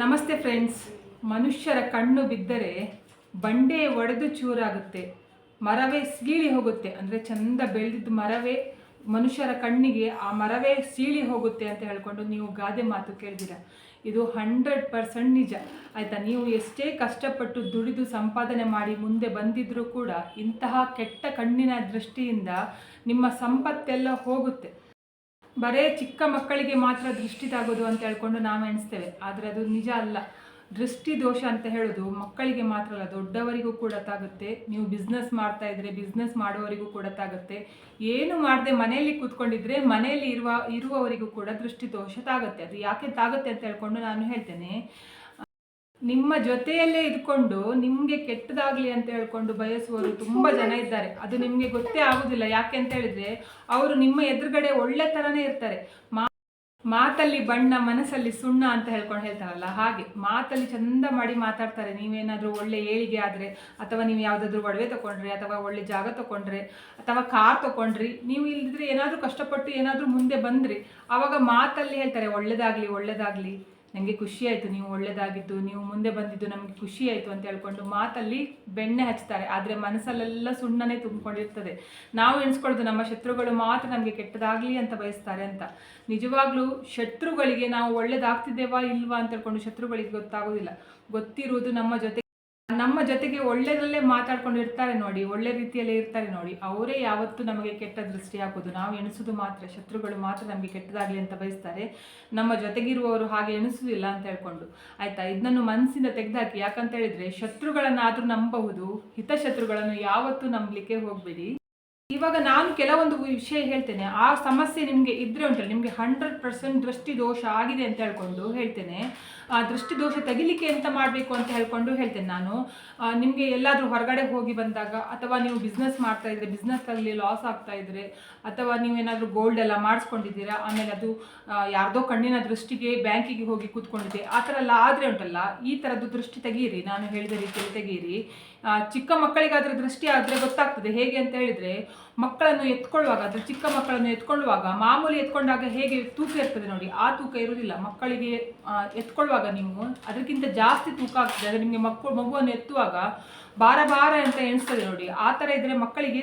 ನಮಸ್ತೆ ಫ್ರೆಂಡ್ಸ್. ಮನುಷ್ಯರ ಕಣ್ಣು ಬಿದ್ದರೆ ಬಂಡೆ ಒಡೆದು ಚೂರಾಗುತ್ತೆ. ಮರವೇ ಸೀಳಿ ಹೋಗುತ್ತೆ. ಅಂದರೆ ಚಂದ ಬೆಳೆದಿದ್ದ ಮರವೇ, ಮನುಷ್ಯರ ಕಣ್ಣಿಗೆ ಆ ಮರವೇ ಸೀಳಿ ಹೋಗುತ್ತೆ ಅಂತ ಹೇಳ್ಕೊಂಡು ನೀವು ಗಾದೆ ಮಾತು ಕೇಳಿದಿರ. ಇದು ಹಂಡ್ರೆಡ್ ಪರ್ಸೆಂಟ್ ನಿಜ. ಆಯಿತಾ? ನೀವು ಎಷ್ಟೇ ಕಷ್ಟಪಟ್ಟು ದುಡಿದು ಸಂಪಾದನೆ ಮಾಡಿ ಮುಂದೆ ಬಂದಿದ್ರೂ ಕೂಡ ಇಂತಹ ಕೆಟ್ಟ ಕಣ್ಣಿನ ದೃಷ್ಟಿಯಿಂದ ನಿಮ್ಮ ಸಂಪತ್ತೆಲ್ಲ ಹೋಗುತ್ತೆ. ಬರೇ ಚಿಕ್ಕ ಮಕ್ಕಳಿಗೆ ಮಾತ್ರ ದೃಷ್ಟಿ ತಾಗೋದು ಅಂತ ಹೇಳ್ಕೊಂಡು ನಾವು ಎಣಿಸ್ತೇವೆ. ಆದರೆ ಅದು ನಿಜ ಅಲ್ಲ. ದೃಷ್ಟಿ ದೋಷ ಅಂತ ಹೇಳೋದು ಮಕ್ಕಳಿಗೆ ಮಾತ್ರ ಅಲ್ಲ, ದೊಡ್ಡವರಿಗೂ ಕೂಡ ತಾಗುತ್ತೆ. ನೀವು ಬಿಸ್ನೆಸ್ ಮಾಡ್ತಾ ಇದ್ರೆ ಬಿಸ್ನೆಸ್ ಮಾಡುವವರಿಗೂ ಕೂಡ ತಾಗುತ್ತೆ. ಏನು ಮಾಡದೆ ಮನೆಯಲ್ಲಿ ಕೂತ್ಕೊಂಡಿದ್ರೆ ಮನೆಯಲ್ಲಿ ಇರುವ, ಇರುವವರಿಗೂ ಕೂಡ ದೃಷ್ಟಿ ದೋಷ ತಾಗುತ್ತೆ. ಅದು ಯಾಕೆ ತಾಗುತ್ತೆ ಅಂತ ಹೇಳ್ಕೊಂಡು ನಾನು ಹೇಳ್ತೇನೆ. ನಿಮ್ಮ ಜೊತೆಯಲ್ಲೇ ಇದ್ಕೊಂಡು ನಿಮ್ಗೆ ಕೆಟ್ಟದಾಗ್ಲಿ ಅಂತ ಹೇಳ್ಕೊಂಡು ಬಯಸುವವರು ತುಂಬಾ ಜನ ಇದ್ದಾರೆ. ಅದು ನಿಮ್ಗೆ ಗೊತ್ತೇ ಆಗುದಿಲ್ಲ. ಯಾಕೆ ಅಂತ ಹೇಳಿದ್ರೆ ಅವರು ನಿಮ್ಮ ಎದುರುಗಡೆ ಒಳ್ಳೆ ತರನೇ ಇರ್ತಾರೆ. ಮಾತಲ್ಲಿ ಬಣ್ಣ, ಮನಸ್ಸಲ್ಲಿ ಸುಣ್ಣ ಅಂತ ಹೇಳ್ಕೊಂಡು ಹೇಳ್ತಾರಲ್ಲ, ಹಾಗೆ ಮಾತಲ್ಲಿ ಚಂದ ಮಾಡಿ ಮಾತಾಡ್ತಾರೆ. ನೀವೇನಾದರೂ ಒಳ್ಳೆ ಏಳಿಗೆ ಆದ್ರೆ, ಅಥವಾ ನೀವು ಯಾವ್ದಾದ್ರು ಒಡವೆ ತೊಗೊಂಡ್ರಿ ಅಥವಾ ಒಳ್ಳೆ ಜಾಗ ತಕೊಂಡ್ರೆ, ಅಥವಾ ಕಾರ್ ತಗೊಂಡ್ರಿ ನೀವು ಇಲ್ದಿದ್ರೆ ಏನಾದ್ರೂ ಕಷ್ಟಪಟ್ಟು ಏನಾದ್ರೂ ಮುಂದೆ ಬಂದ್ರಿ. ಅವಾಗ ಮಾತಲ್ಲಿ ಹೇಳ್ತಾರೆ, ಒಳ್ಳೇದಾಗ್ಲಿ ಒಳ್ಳೇದಾಗ್ಲಿ. ನನಗೆ ಖುಷಿ ಆಯಿತು, ನೀವು ಒಳ್ಳೇದಾಗಿದ್ದು, ನೀವು ಮುಂದೆ ಬಂದಿದ್ದು ನಮಗೆ ಖುಷಿ ಆಯಿತು ಅಂತ ಹೇಳ್ಕೊಂಡು ಮಾತಲ್ಲಿ ಬೆಣ್ಣೆ ಹಚ್ತಾರೆ. ಆದರೆ ಮನಸ್ಸಲ್ಲೆಲ್ಲ ಸುಣ್ಣನೆ ತುಂಬಿಕೊಂಡಿರ್ತದೆ. ನಾವು ಎಣಿಸ್ಕೊಳ್ಳೋದು ನಮ್ಮ ಶತ್ರುಗಳು ಮಾತ್ರ ನಮಗೆ ಕೆಟ್ಟದಾಗಲಿ ಅಂತ ಬಯಸ್ತಾರೆ ಅಂತ. ನಿಜವಾಗ್ಲೂ ಶತ್ರುಗಳಿಗೆ ನಾವು ಒಳ್ಳೇದಾಗ್ತಿದ್ದೇವಾ ಇಲ್ವಾ ಅಂತ ಹೇಳ್ಕೊಂಡು ಶತ್ರುಗಳಿಗೆ ಗೊತ್ತಾಗೋದಿಲ್ಲ. ಗೊತ್ತಿರುವುದು ನಮ್ಮ ಜೊತೆ ನಮ್ಮ ಜೊತೆಗೆ ಒಳ್ಳೆದಲ್ಲೇ ಮಾತಾಡ್ಕೊಂಡು ಇರ್ತಾರೆ ನೋಡಿ, ಒಳ್ಳೆ ರೀತಿಯಲ್ಲೇ ಇರ್ತಾರೆ ನೋಡಿ. ಅವರೇ ಯಾವತ್ತೂ ನಮಗೆ ಕೆಟ್ಟ ದೃಷ್ಟಿ ಹಾಕೋದು ನಾವು ಎಣಿಸೋದು ಮಾತ್ರ, ಶತ್ರುಗಳು ಮಾತ್ರ ನಮಗೆ ಕೆಟ್ಟದಾಗಲಿ ಅಂತ ಬಯಸ್ತಾರೆ. ನಮ್ಮ ಜೊತೆಗಿರುವವರು ಹಾಗೆ ಎಣಿಸುವುದಿಲ್ಲ ಅಂತ ಹೇಳ್ಕೊಂಡು. ಆಯ್ತಾ? ಇದನ್ನು ಮನಸ್ಸಿಂದ ತೆಗೆದಾಕಿ. ಯಾಕಂತ ಹೇಳಿದ್ರೆ ಶತ್ರುಗಳನ್ನಾದರೂ ನಂಬಬಹುದು. ಹಿತಶತ್ರುಗಳನ್ನು ಯಾವತ್ತೂ ನಂಬಲಿಕ್ಕೆ ಹೋಗಬೇಡಿ. ಇವಾಗ ನಾನು ಕೆಲವೊಂದು ವಿಷಯ ಹೇಳ್ತೇನೆ. ಆ ಸಮಸ್ಯೆ ನಿಮಗೆ ಇದ್ರೆ ಉಂಟಲ್ಲ, ನಿಮಗೆ ಹಂಡ್ರೆಡ್ ಪರ್ಸೆಂಟ್ ದೃಷ್ಟಿ ದೋಷ ಆಗಿದೆ ಅಂತ ಹೇಳ್ಕೊಂಡು ಹೇಳ್ತೇನೆ. ಆ ದೃಷ್ಟಿ ದೋಷ ತೆಗಿಲಿಕ್ಕೆ ಎಂತ ಮಾಡಬೇಕು ಅಂತ ಹೇಳ್ಕೊಂಡು ಹೇಳ್ತೇನೆ ನಾನು. ನಿಮಗೆ ಎಲ್ಲಾದರೂ ಹೊರಗಡೆ ಹೋಗಿ ಬಂದಾಗ ಅಥವಾ ನೀವು ಬಿಸ್ನೆಸ್ ಮಾಡ್ತಾ ಇದ್ರೆ ಬಿಸ್ನೆಸ್ಸಲ್ಲಿ ಲಾಸ್ ಆಗ್ತಾ ಇದ್ರೆ, ಅಥವಾ ನೀವೇನಾದರೂ ಗೋಲ್ಡ್ ಎಲ್ಲ ಮಾಡಿಸ್ಕೊಂಡಿದ್ದೀರಾ, ಆಮೇಲೆ ಅದು ಯಾರ್ದೋ ಕಣ್ಣಿನ ದೃಷ್ಟಿಗೆ ಬ್ಯಾಂಕಿಗೆ ಹೋಗಿ ಕೂತ್ಕೊಂಡಿದೆ, ಆ ಥರ ಎಲ್ಲ ಆದರೆ ಉಂಟಲ್ಲ, ಈ ಥರದ್ದು ದೃಷ್ಟಿ ತೆಗೀರಿ, ನಾನು ಹೇಳಿದ ರೀತಿಯಲ್ಲಿ ತೆಗೀರಿ. ಚಿಕ್ಕ ಮಕ್ಕಳಿಗಾದರೆ ದೃಷ್ಟಿ ಆದರೆ ಗೊತ್ತಾಗ್ತದೆ, ಹೇಗೆ ಅಂತ ಹೇಳಿದ್ರೆ ಮಕ್ಕಳನ್ನು ಎತ್ಕೊಳ್ಳುವಾಗ ಅಥವಾ ಚಿಕ್ಕ ಮಕ್ಕಳನ್ನು ಎತ್ಕೊಳ್ಳುವಾಗ ಮಾಮೂಲಿ ಎತ್ಕೊಂಡಾಗ ಹೇಗೆ ತೂಕ ಇರ್ತದೆ ನೋಡಿ, ಆ ತೂಕ ಇರುವುದಿಲ್ಲ. ಮಕ್ಕಳಿಗೆ ಎತ್ಕೊಳ್ಳುವಾಗ ನೀವು ಅದಕ್ಕಿಂತ ಜಾಸ್ತಿ ತೂಕ ಆಗ್ತದೆ ಅಂದರೆ ನಿಮಗೆ ಮಕ್ಕಳು ಮಗುವನ್ನು ಎತ್ತುವಾಗ ಭಾರ ಭಾರ ಅಂತ ಎಣಿಸ್ತದೆ ನೋಡಿ. ಆ ಥರ ಇದ್ರೆ ಮಕ್ಕಳಿಗೆ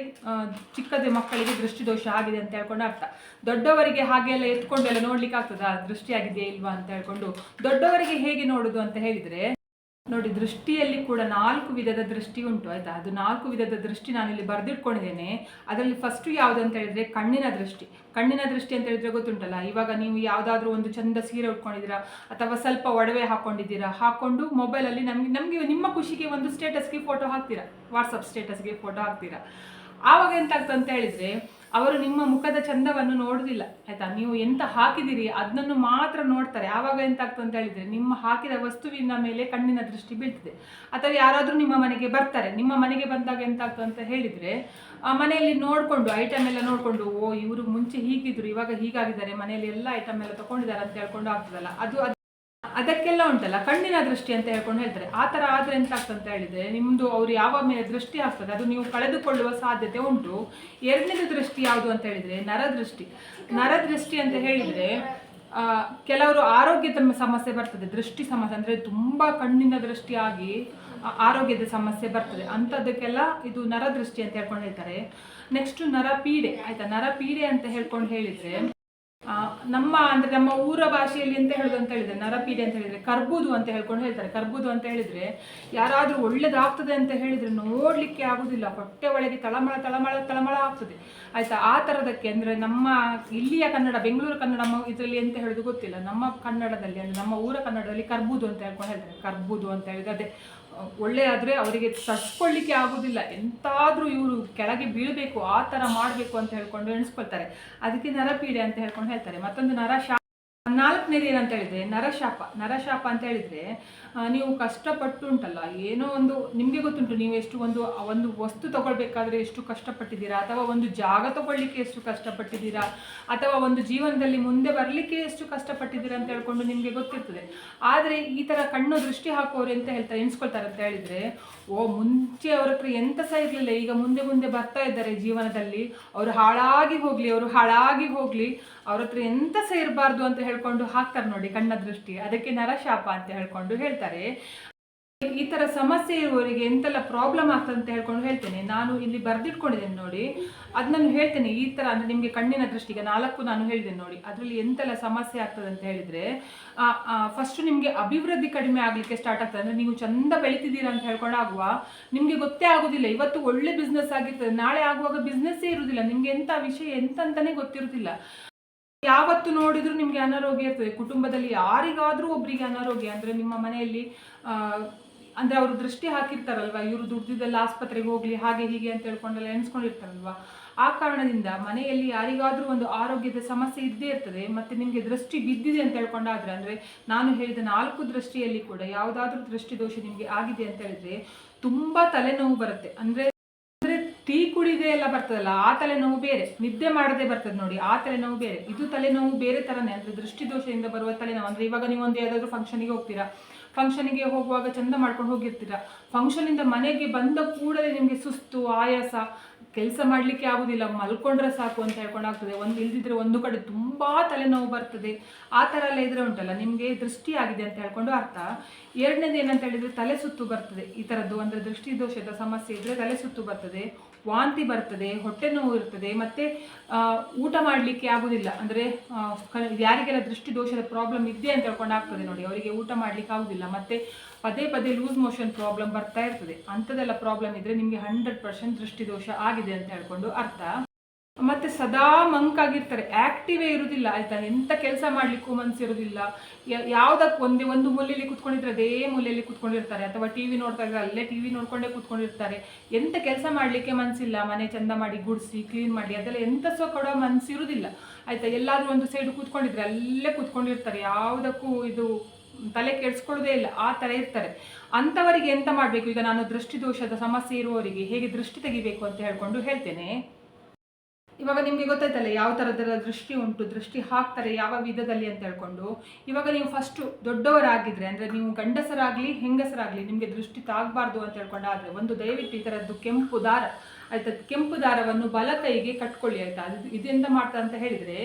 ಚಿಕ್ಕದ ಮಕ್ಕಳಿಗೆ ದೃಷ್ಟಿದೋಷ ಆಗಿದೆ ಅಂತ ಹೇಳ್ಕೊಂಡು ಅರ್ಥ. ದೊಡ್ಡವರಿಗೆ ಹಾಗೆಲ್ಲ ಎತ್ಕೊಂಡೆಲ್ಲ ನೋಡ್ಲಿಕ್ಕೆ ಆಗ್ತದಾ ದೃಷ್ಟಿ ಆಗಿದೆಯಾ ಇಲ್ವಾ ಅಂತ ಹೇಳ್ಕೊಂಡು ದೊಡ್ಡವರಿಗೆ ಹೇಗೆ ನೋಡೋದು ಅಂತ ಹೇಳಿದ್ರೆ ನೋಡಿ, ದೃಷ್ಟಿಯಲ್ಲಿ ಕೂಡ ನಾಲ್ಕು ವಿಧದ ದೃಷ್ಟಿ ಉಂಟು, ಆಯ್ತಾ? ಅದು ನಾಲ್ಕು ವಿಧದ ದೃಷ್ಟಿ ನಾನಿಲ್ಲಿ ಬರೆದಿಟ್ಕೊಂಡಿದ್ದೇನೆ. ಅದರಲ್ಲಿ ಫಸ್ಟ್ ಯಾವುದು ಅಂತ ಹೇಳಿದ್ರೆ ಕಣ್ಣಿನ ದೃಷ್ಟಿ. ಕಣ್ಣಿನ ದೃಷ್ಟಿ ಅಂತ ಹೇಳಿದ್ರೆ ಗೊತ್ತುಂಟಲ್ಲ, ಇವಾಗ ನೀವು ಯಾವುದಾದ್ರೂ ಒಂದು ಚಂದ ಸೀರೆ ಉಟ್ಕೊಂಡಿದ್ದೀರಾ, ಅಥವಾ ಸ್ವಲ್ಪ ಒಡವೆ ಹಾಕೊಂಡಿದ್ದೀರಾ, ಹಾಕೊಂಡು ಮೊಬೈಲಲ್ಲಿ ನಮಗೆ ನಮಗೆ ನಿಮ್ಮ ಖುಷಿಗೆ ಒಂದು ಸ್ಟೇಟಸ್ಗೆ ಫೋಟೋ ಹಾಕ್ತೀರಾ? ವಾಟ್ಸಪ್ ಸ್ಟೇಟಸ್ಗೆ ಫೋಟೋ ಹಾಕ್ತೀರಾ? ಆವಾಗ ಎಂತಾಗ್ತದೆ ಅಂತ ಹೇಳಿದ್ರೆ, ಅವರು ನಿಮ್ಮ ಮುಖದ ಚಂದವನ್ನು ನೋಡುದಿಲ್ಲ. ಆಯ್ತಾ? ನೀವು ಎಂತ ಹಾಕಿದಿರಿ ಅದನ್ನು ಮಾತ್ರ ನೋಡ್ತಾರೆ. ಆವಾಗ ಎಂತಾಗ್ತದೆ ಅಂತ ಹೇಳಿದ್ರೆ, ನಿಮ್ಮ ಹಾಕಿದ ವಸ್ತುವಿನ ಮೇಲೆ ಕಣ್ಣಿನ ದೃಷ್ಟಿ ಬೀಳ್ತದೆ. ಅಥವಾ ಯಾರಾದರೂ ನಿಮ್ಮ ಮನೆಗೆ ಬರ್ತಾರೆ. ನಿಮ್ಮ ಮನೆಗೆ ಬಂದಾಗ ಎಂತಾಗ್ತದೆ ಅಂತ ಹೇಳಿದ್ರೆ ಮನೆಯಲ್ಲಿ ನೋಡಿಕೊಂಡು ಐಟಮ್ ಎಲ್ಲ ನೋಡಿಕೊಂಡು, ಓ, ಇವರು ಮುಂಚೆ ಹೀಗಿದ್ರು, ಇವಾಗ ಹೀಗಾಗಿದ್ದಾರೆ. ಮನೆಯಲ್ಲಿ ಎಲ್ಲ ಐಟಮ್ ಎಲ್ಲ ತಗೊಂಡಿದ್ದಾರೆ ಅಂತ ಹೇಳ್ಕೊಂಡು ಆಗ್ತದಲ್ಲ. ಅದು ಅದಕ್ಕೆಲ್ಲ ಉಂಟಲ್ಲ, ಕಣ್ಣಿನ ದೃಷ್ಟಿ ಅಂತ ಹೇಳ್ಕೊಂಡು ಹೇಳ್ತಾರೆ. ಆ ಥರ ಆದರೆ ಎಂತ ಅಂತ ಹೇಳಿದ್ರೆ ನಿಮ್ಮದು ಅವ್ರು ಯಾವ ಮೇಲೆ ದೃಷ್ಟಿ ಆಗ್ತದೆ ಅದು ನೀವು ಕಳೆದುಕೊಳ್ಳುವ ಸಾಧ್ಯತೆ ಉಂಟು. ಎರಡನೇದು ದೃಷ್ಟಿ ಯಾವುದು ಅಂತ ಹೇಳಿದ್ರೆ, ನರದೃಷ್ಟಿ. ನರದೃಷ್ಟಿ ಅಂತ ಹೇಳಿದ್ರೆ ಕೆಲವರು ಆರೋಗ್ಯದ ಸಮಸ್ಯೆ ಬರ್ತದೆ. ದೃಷ್ಟಿ ಸಮಸ್ಯೆ ಅಂದರೆ ತುಂಬ ಕಣ್ಣಿನ ದೃಷ್ಟಿಯಾಗಿ ಆರೋಗ್ಯದ ಸಮಸ್ಯೆ ಬರ್ತದೆ. ಅಂಥದ್ದಕ್ಕೆಲ್ಲ ಇದು ನರದೃಷ್ಟಿ ಅಂತ ಹೇಳ್ಕೊಂಡು ಹೇಳ್ತಾರೆ. ನೆಕ್ಸ್ಟ್ ನರಪೀಡೆ, ಆಯ್ತಾ? ನರಪೀಡೆ ಅಂತ ಹೇಳ್ಕೊಂಡು ಹೇಳಿದ್ರೆ ನಮ್ಮ ಅಂದ್ರೆ ನಮ್ಮ ಊರ ಭಾಷೆಯಲ್ಲಿ ಅಂತ ಹೇಳುದು ಅಂತ ಹೇಳಿದ್ರೆ, ನರಪೀಡೆ ಅಂತ ಹೇಳಿದ್ರೆ, ಕರ್ಬುದು ಅಂತ ಹೇಳ್ಕೊಂಡು ಹೇಳ್ತಾರೆ. ಕರ್ಬುದು ಅಂತ ಹೇಳಿದ್ರೆ ಯಾರಾದ್ರೂ ಒಳ್ಳೇದಾಗ್ತದೆ ಅಂತ ಹೇಳಿದ್ರೆ ನೋಡ್ಲಿಕ್ಕೆ ಆಗುದಿಲ್ಲ. ಹೊಟ್ಟೆ ಒಳಗೆ ತಳಮಳ ತಳಮಳ ತಳಮಳ ಆಗ್ತದೆ. ಆಯ್ತಾ? ಆ ತರದಕ್ಕೆ ಅಂದ್ರೆ ನಮ್ಮ ಇಲ್ಲಿಯ ಕನ್ನಡ, ಬೆಂಗಳೂರು ಕನ್ನಡ ಇದರಲ್ಲಿ ಎಂತ ಹೇಳುದು ಗೊತ್ತಿಲ್ಲ. ನಮ್ಮ ಕನ್ನಡದಲ್ಲಿ ಅಂದ್ರೆ ನಮ್ಮ ಊರ ಕನ್ನಡದಲ್ಲಿ ಕರ್ಬುದು ಅಂತ ಹೇಳ್ಕೊಂಡು ಹೇಳ್ತಾರೆ. ಕರ್ಬುದು ಅಂತ ಹೇಳಿದ್ರೆ ಅದೇ ಒಳ್ಳೆ ಆದರೆ ಅವರಿಗೆ ತಡ್ಸ್ಕೊಳ್ಳಿಕ್ಕೆ ಆಗೋದಿಲ್ಲ. ಎಂತಾದರೂ ಇವರು ಕೆಳಗೆ ಬೀಳಬೇಕು, ಆ ಥರ ಮಾಡಬೇಕು ಅಂತ ಹೇಳ್ಕೊಂಡು ಎಣಿಸ್ಕೊಳ್ತಾರೆ. ಅದಕ್ಕೆ ನರಪೀಡೆ ಅಂತ ಹೇಳ್ಕೊಂಡು ಹೇಳ್ತಾರೆ. ಮತ್ತೊಂದು ನರಶಾ ನಾಲ್ಕನೇದು ಏನಂತ ಹೇಳಿದ್ರೆ, ನರಶಾಪ ನರಶಾಪ ಅಂತ ಹೇಳಿದ್ರೆ ನೀವು ಕಷ್ಟಪಟ್ಟು ಉಂಟಲ್ಲ ಏನೋ ಒಂದು ನಿಮಗೆ ಗೊತ್ತುಂಟು, ನೀವು ಎಷ್ಟು ಒಂದು ಒಂದು ವಸ್ತು ತಗೊಳ್ಬೇಕಾದ್ರೆ ಎಷ್ಟು ಕಷ್ಟಪಟ್ಟಿದ್ದೀರಾ, ಅಥವಾ ಒಂದು ಜಾಗ ತಗೊಳ್ಳಿಕ್ಕೆ ಎಷ್ಟು ಕಷ್ಟಪಟ್ಟಿದ್ದೀರಾ, ಅಥವಾ ಒಂದು ಜೀವನದಲ್ಲಿ ಮುಂದೆ ಬರಲಿಕ್ಕೆ ಎಷ್ಟು ಕಷ್ಟಪಟ್ಟಿದ್ದೀರಾ ಅಂತ ಹೇಳ್ಕೊಂಡು ನಿಮಗೆ ಗೊತ್ತಿರ್ತದೆ. ಆದರೆ ಈ ಥರ ಕಣ್ಣು ದೃಷ್ಟಿ ಹಾಕೋರು ಅಂತ ಹೇಳ್ತಾರೆ, ಎಣಿಸ್ಕೊಳ್ತಾರೆ ಅಂತ ಹೇಳಿದ್ರೆ, ಓ, ಮುಂಚೆ ಅವ್ರ ಹತ್ರ ಎಂತ ಸಹ ಇರಲಿಲ್ಲ, ಈಗ ಮುಂದೆ ಮುಂದೆ ಬರ್ತಾ ಇದ್ದಾರೆ ಜೀವನದಲ್ಲಿ, ಅವರು ಹಾಳಾಗಿ ಹೋಗ್ಲಿ, ಅವರು ಹಾಳಾಗಿ ಹೋಗ್ಲಿ ಅವ್ರ ಹತ್ರ ಎಂತ ಸಹ ಅಂತ ಹೇಳ್ಕೊಂಡು ಹಾಕ್ತಾರೆ ನೋಡಿ ಕಣ್ಣ ದೃಷ್ಟಿ. ಅದಕ್ಕೆ ನರಶಾಪ ಅಂತ ಹೇಳ್ಕೊಂಡು ಹೇಳ್ತಾರೆ. ಈ ತರ ಸಮಸ್ಯೆ ಇರುವವರಿಗೆ ಎಂತೆಲ್ಲ ಪ್ರಾಬ್ಲಮ್ ಆಗ್ತದೆ ಅಂತ ಹೇಳ್ಕೊಂಡು ಹೇಳ್ತೇನೆ. ನಾನು ಇಲ್ಲಿ ಬರ್ದಿಟ್ಕೊಂಡಿದ್ದೇನೆ ನೋಡಿ. ಅದ್ ನಾನು ಹೇಳ್ತೇನೆ. ಈ ತರ ಅಂದ್ರೆ ನಿಮ್ಗೆ ಕಣ್ಣಿನ ದೃಷ್ಟಿಗೆ ನಾಲ್ಕು ನಾನು ಹೇಳಿದ್ದೇನೆ ನೋಡಿ. ಅದರಲ್ಲಿ ಎಂತೆಲ್ಲ ಸಮಸ್ಯೆ ಆಗ್ತದೆ ಅಂತ ಹೇಳಿದ್ರೆ ಫಸ್ಟ್ ನಿಮ್ಗೆ ಅಭಿವೃದ್ಧಿ ಕಡಿಮೆ ಆಗ್ಲಿಕ್ಕೆ ಸ್ಟಾರ್ಟ್ ಆಗ್ತದೆ. ಅಂದ್ರೆ ನೀವು ಚಂದ ಬೆಳಿತಿದ್ದೀರಾ ಅಂತ ಹೇಳ್ಕೊಂಡು ಆಗುವ. ನಿಮ್ಗೆ ಗೊತ್ತೇ ಆಗುದಿಲ್ಲ. ಇವತ್ತು ಒಳ್ಳೆ ಬಿಸ್ನೆಸ್ ಆಗಿರ್ತದೆ. ನಾಳೆ ಆಗುವಾಗ ಬಿಸ್ನೆಸ್ಸೇ ಇರುವುದಿಲ್ಲ ನಿಮ್ಗೆ ಎಂತ ವಿಷಯ ಎಂತ ಅಂತಾನೆ ಯಾವತ್ತು ನೋಡಿದ್ರು ನಿಮ್ಗೆ ಅನಾರೋಗ್ಯ ಇರ್ತದೆ. ಕುಟುಂಬದಲ್ಲಿ ಯಾರಿಗಾದ್ರೂ ಒಬ್ರಿಗೆ ಅನಾರೋಗ್ಯ ಅಂದ್ರೆ ನಿಮ್ಮ ಮನೆಯಲ್ಲಿ ಅಂದ್ರೆ ಅವರು ದೃಷ್ಟಿ ಹಾಕಿರ್ತಾರಲ್ವಾ? ಇವರು ದುಡ್ದಿದ್ದೆಲ್ಲ ಆಸ್ಪತ್ರೆಗೆ ಹೋಗ್ಲಿ, ಹಾಗೆ ಹೀಗೆ ಅಂತ ಹೇಳ್ಕೊಂಡೆಲ್ಲ ಎಣಿಸ್ಕೊಂಡಿರ್ತಾರಲ್ವ? ಆ ಕಾರಣದಿಂದ ಮನೆಯಲ್ಲಿ ಯಾರಿಗಾದ್ರೂ ಒಂದು ಆರೋಗ್ಯದ ಸಮಸ್ಯೆ ಇದ್ದೇ ಇರ್ತದೆ, ಮತ್ತೆ ನಿಮ್ಗೆ ದೃಷ್ಟಿ ಬಿದ್ದಿದೆ ಅಂತ ಹೇಳ್ಕೊಂಡಾದ್ರೆ, ಅಂದ್ರೆ ನಾನು ಹೇಳಿದ ನಾಲ್ಕು ದೃಷ್ಟಿಯಲ್ಲಿ ಕೂಡ ಯಾವುದಾದ್ರೂ ದೃಷ್ಟಿ ದೋಷ ನಿಮ್ಗೆ ಆಗಿದೆ ಅಂತ ಹೇಳಿದ್ರೆ ತುಂಬಾ ತಲೆನೋವು ಬರುತ್ತೆ. ಅಂದ್ರೆ ಕುಡಿದೆ ಎಲ್ಲ ಬರ್ತದಲ್ಲ, ಆ ತಲೆನೋವು ಬೇರೆ. ನಿದ್ದೆ ಮಾಡದೆ ಬರ್ತದೆ ನೋಡಿ, ಆ ತಲೆನೋವು ಬೇರೆ. ಇದು ತಲೆನೋವು ಬೇರೆ ತರನೇ, ಅಂದ್ರೆ ದೃಷ್ಟಿ ದೋಷದಿಂದ ಬರುವ ತಲೆನೋವು. ಅಂದ್ರೆ ಇವಾಗ ನೀವು ಒಂದು ಯಾವ್ದಾದ್ರು ಫಂಕ್ಷನಿಗೆ ಹೋಗ್ತೀರಾ. ಫಂಕ್ಷನಿಗೆ ಹೋಗುವಾಗ ಚಂದ ಮಾಡ್ಕೊಂಡು ಹೋಗಿರ್ತೀರಾ. ಫಂಕ್ಷನಿಂದ ಮನೆಗೆ ಬಂದ ಕೂಡಲೇ ನಿಮಗೆ ಸುಸ್ತು, ಆಯಾಸ, ಕೆಲಸ ಮಾಡಲಿಕ್ಕೆ ಆಗುದಿಲ್ಲ. ಮಲ್ಕೊಂಡ್ರೆ ಸಾಕು ಅಂತ ಹೇಳ್ಕೊಂಡಾಗ್ತದೆ. ಒಂದು ಇಲ್ದಿದ್ರೆ ಒಂದು ಕಡೆ ತುಂಬಾ ತಲೆನೋವು ಬರ್ತದೆ. ಆ ಥರ ಎಲ್ಲ ಇದ್ರೆ ಉಂಟಲ್ಲ, ನಿಮಗೆ ದೃಷ್ಟಿ ಆಗಿದೆ ಅಂತ ಹೇಳ್ಕೊಂಡು ಅರ್ಥ. ಎರಡನೇದು ಏನಂತ ಹೇಳಿದ್ರೆ ತಲೆ ಸುತ್ತು ಬರ್ತದೆ. ಈ ಥರದ್ದು ಅಂದ್ರೆ ದೃಷ್ಟಿ ದೋಷದ ಸಮಸ್ಯೆ ಇದ್ರೆ ತಲೆ ಸುತ್ತು ಬರ್ತದೆ. ವಾಂತಿ ಬರ್ತದೆ, ಹೊಟ್ಟೆ ನೋವು ಇರ್ತದೆ, ಮತ್ತೆ ಊಟ ಮಾಡಲಿಕ್ಕೆ ಆಗೋದಿಲ್ಲ. ಅಂದ್ರೆ ಯಾರಿಗೆಲ್ಲ ದೃಷ್ಟಿ ದೋಷದ ಪ್ರಾಬ್ಲಮ್ ಇದೆ ಅಂತ ಹೇಳ್ಕೊಂಡು ಆಗ್ತದೆ ನೋಡಿ. ಅವರಿಗೆ ಊಟ ಮಾಡ್ಲಿಕ್ಕೆ ಆಗೋದಿಲ್ಲ. ಮತ್ತೆ, ಪದೇ ಪದೇ ಲೂಸ್ ಮೋಷನ್ ಪ್ರಾಬ್ಲಮ್ ಬರ್ತಾ ಇರ್ತದೆ. ಅಂಥದ್ದೆಲ್ಲ ಪ್ರಾಬ್ಲಮ್ ಇದ್ರೆ ನಿಮಗೆ ಹಂಡ್ರೆಡ್ ಪರ್ಸೆಂಟ್ ದೃಷ್ಟಿ ದೋಷ ಆಗಿದೆ ಅಂತ ಹೇಳ್ಕೊಂಡು ಅರ್ಥ. ಮತ್ತೆ ಸದಾ ಮಂಕಾಗಿರ್ತಾರೆ ಆಕ್ಟಿವೇ ಇರುವುದಿಲ್ಲ ಆಯ್ತಾ? ಎಂತ ಕೆಲಸ ಮಾಡ್ಲಿಕ್ಕೂ ಮನ್ಸಿರುದಿಲ್ಲ ಯಾವ್ದಕ್ಕೆ ಒಂದೇ, ಒಂದು ಮೂಲೆಯಲ್ಲಿ ಕುತ್ಕೊಂಡಿದ್ರೆ ಅದೇ ಮೂಲೆಯಲ್ಲಿ ಕುತ್ಕೊಂಡಿರ್ತಾರೆ. ಅಥವಾ ಟಿವಿ ನೋಡ್ತಾ ಇದ್ರೆ ಅಲ್ಲೇ ಟಿವಿ ನೋಡ್ಕೊಂಡೇ ಕುತ್ಕೊಂಡಿರ್ತಾರೆ. ಎಂತ ಕೆಲಸ ಮಾಡ್ಲಿಕ್ಕೆ ಮನ್ಸಿಲ್ಲ. ಮನೆ ಚಂದ ಮಾಡಿ ಗುಡಿಸಿ ಕ್ಲೀನ್ ಮಾಡಿ, ಅದೆಲ್ಲ ಎಂತ ಸಹ ಕೊಡೋ ಮನ್ಸಿರುದಿಲ್ಲ ಆಯ್ತಾ? ಎಲ್ಲಾದ್ರೂ ಒಂದು ಸೈಡ್ ಕೂತ್ಕೊಂಡಿದ್ರೆ ಅಲ್ಲೇ ಕೂತ್ಕೊಂಡಿರ್ತಾರೆ. ಯಾವುದಕ್ಕೂ ಇದು ತಲೆ ಕೆಡಿಸ್ಕೊಳ್ಳೋದೇ ಇಲ್ಲ. ಆ ಥರ ಇರ್ತಾರೆ. ಅಂಥವರಿಗೆ ಎಂತ ಮಾಡಬೇಕು? ಈಗ ನಾನು ದೃಷ್ಟಿ ದೋಷದ ಸಮಸ್ಯೆ ಇರುವವರಿಗೆ ಹೇಗೆ ದೃಷ್ಟಿ ತೆಗಿಬೇಕು ಅಂತ ಹೇಳ್ಕೊಂಡು ಹೇಳ್ತೇನೆ. ಇವಾಗ ನಿಮಗೆ ಗೊತ್ತಾಯ್ತಲ್ಲ ಯಾವ ಥರದ್ದೆಲ್ಲ ದೃಷ್ಟಿ ಉಂಟು, ದೃಷ್ಟಿ ಹಾಕ್ತಾರೆ ಯಾವ ವಿಧದಲ್ಲಿ ಅಂತ ಹೇಳ್ಕೊಂಡು. ಇವಾಗ ನೀವು ಫಸ್ಟು ದೊಡ್ಡವರಾಗಿದ್ರೆ ಅಂದರೆ ನೀವು ಗಂಡಸರಾಗಲಿ, ಹೆಂಗಸರಾಗಲಿ ನಿಮಗೆ ದೃಷ್ಟಿ ತಾಗಬಾರ್ದು ಅಂತ ಆದರೆ ಒಂದು ದಯವಿಟ್ಟು ಈ ಥರದ್ದು ಕೆಂಪು ದಾರ, ಆಯ್ತಾ, ಕೆಂಪು ದಾರವನ್ನು ಬಲ ಕೈಗೆ ಕಟ್ಕೊಳ್ಳಿ ಆಯ್ತಾ. ಅದು ಇದೆಂತ ಮಾಡ್ತಾ ಅಂತ ಹೇಳಿದರೆ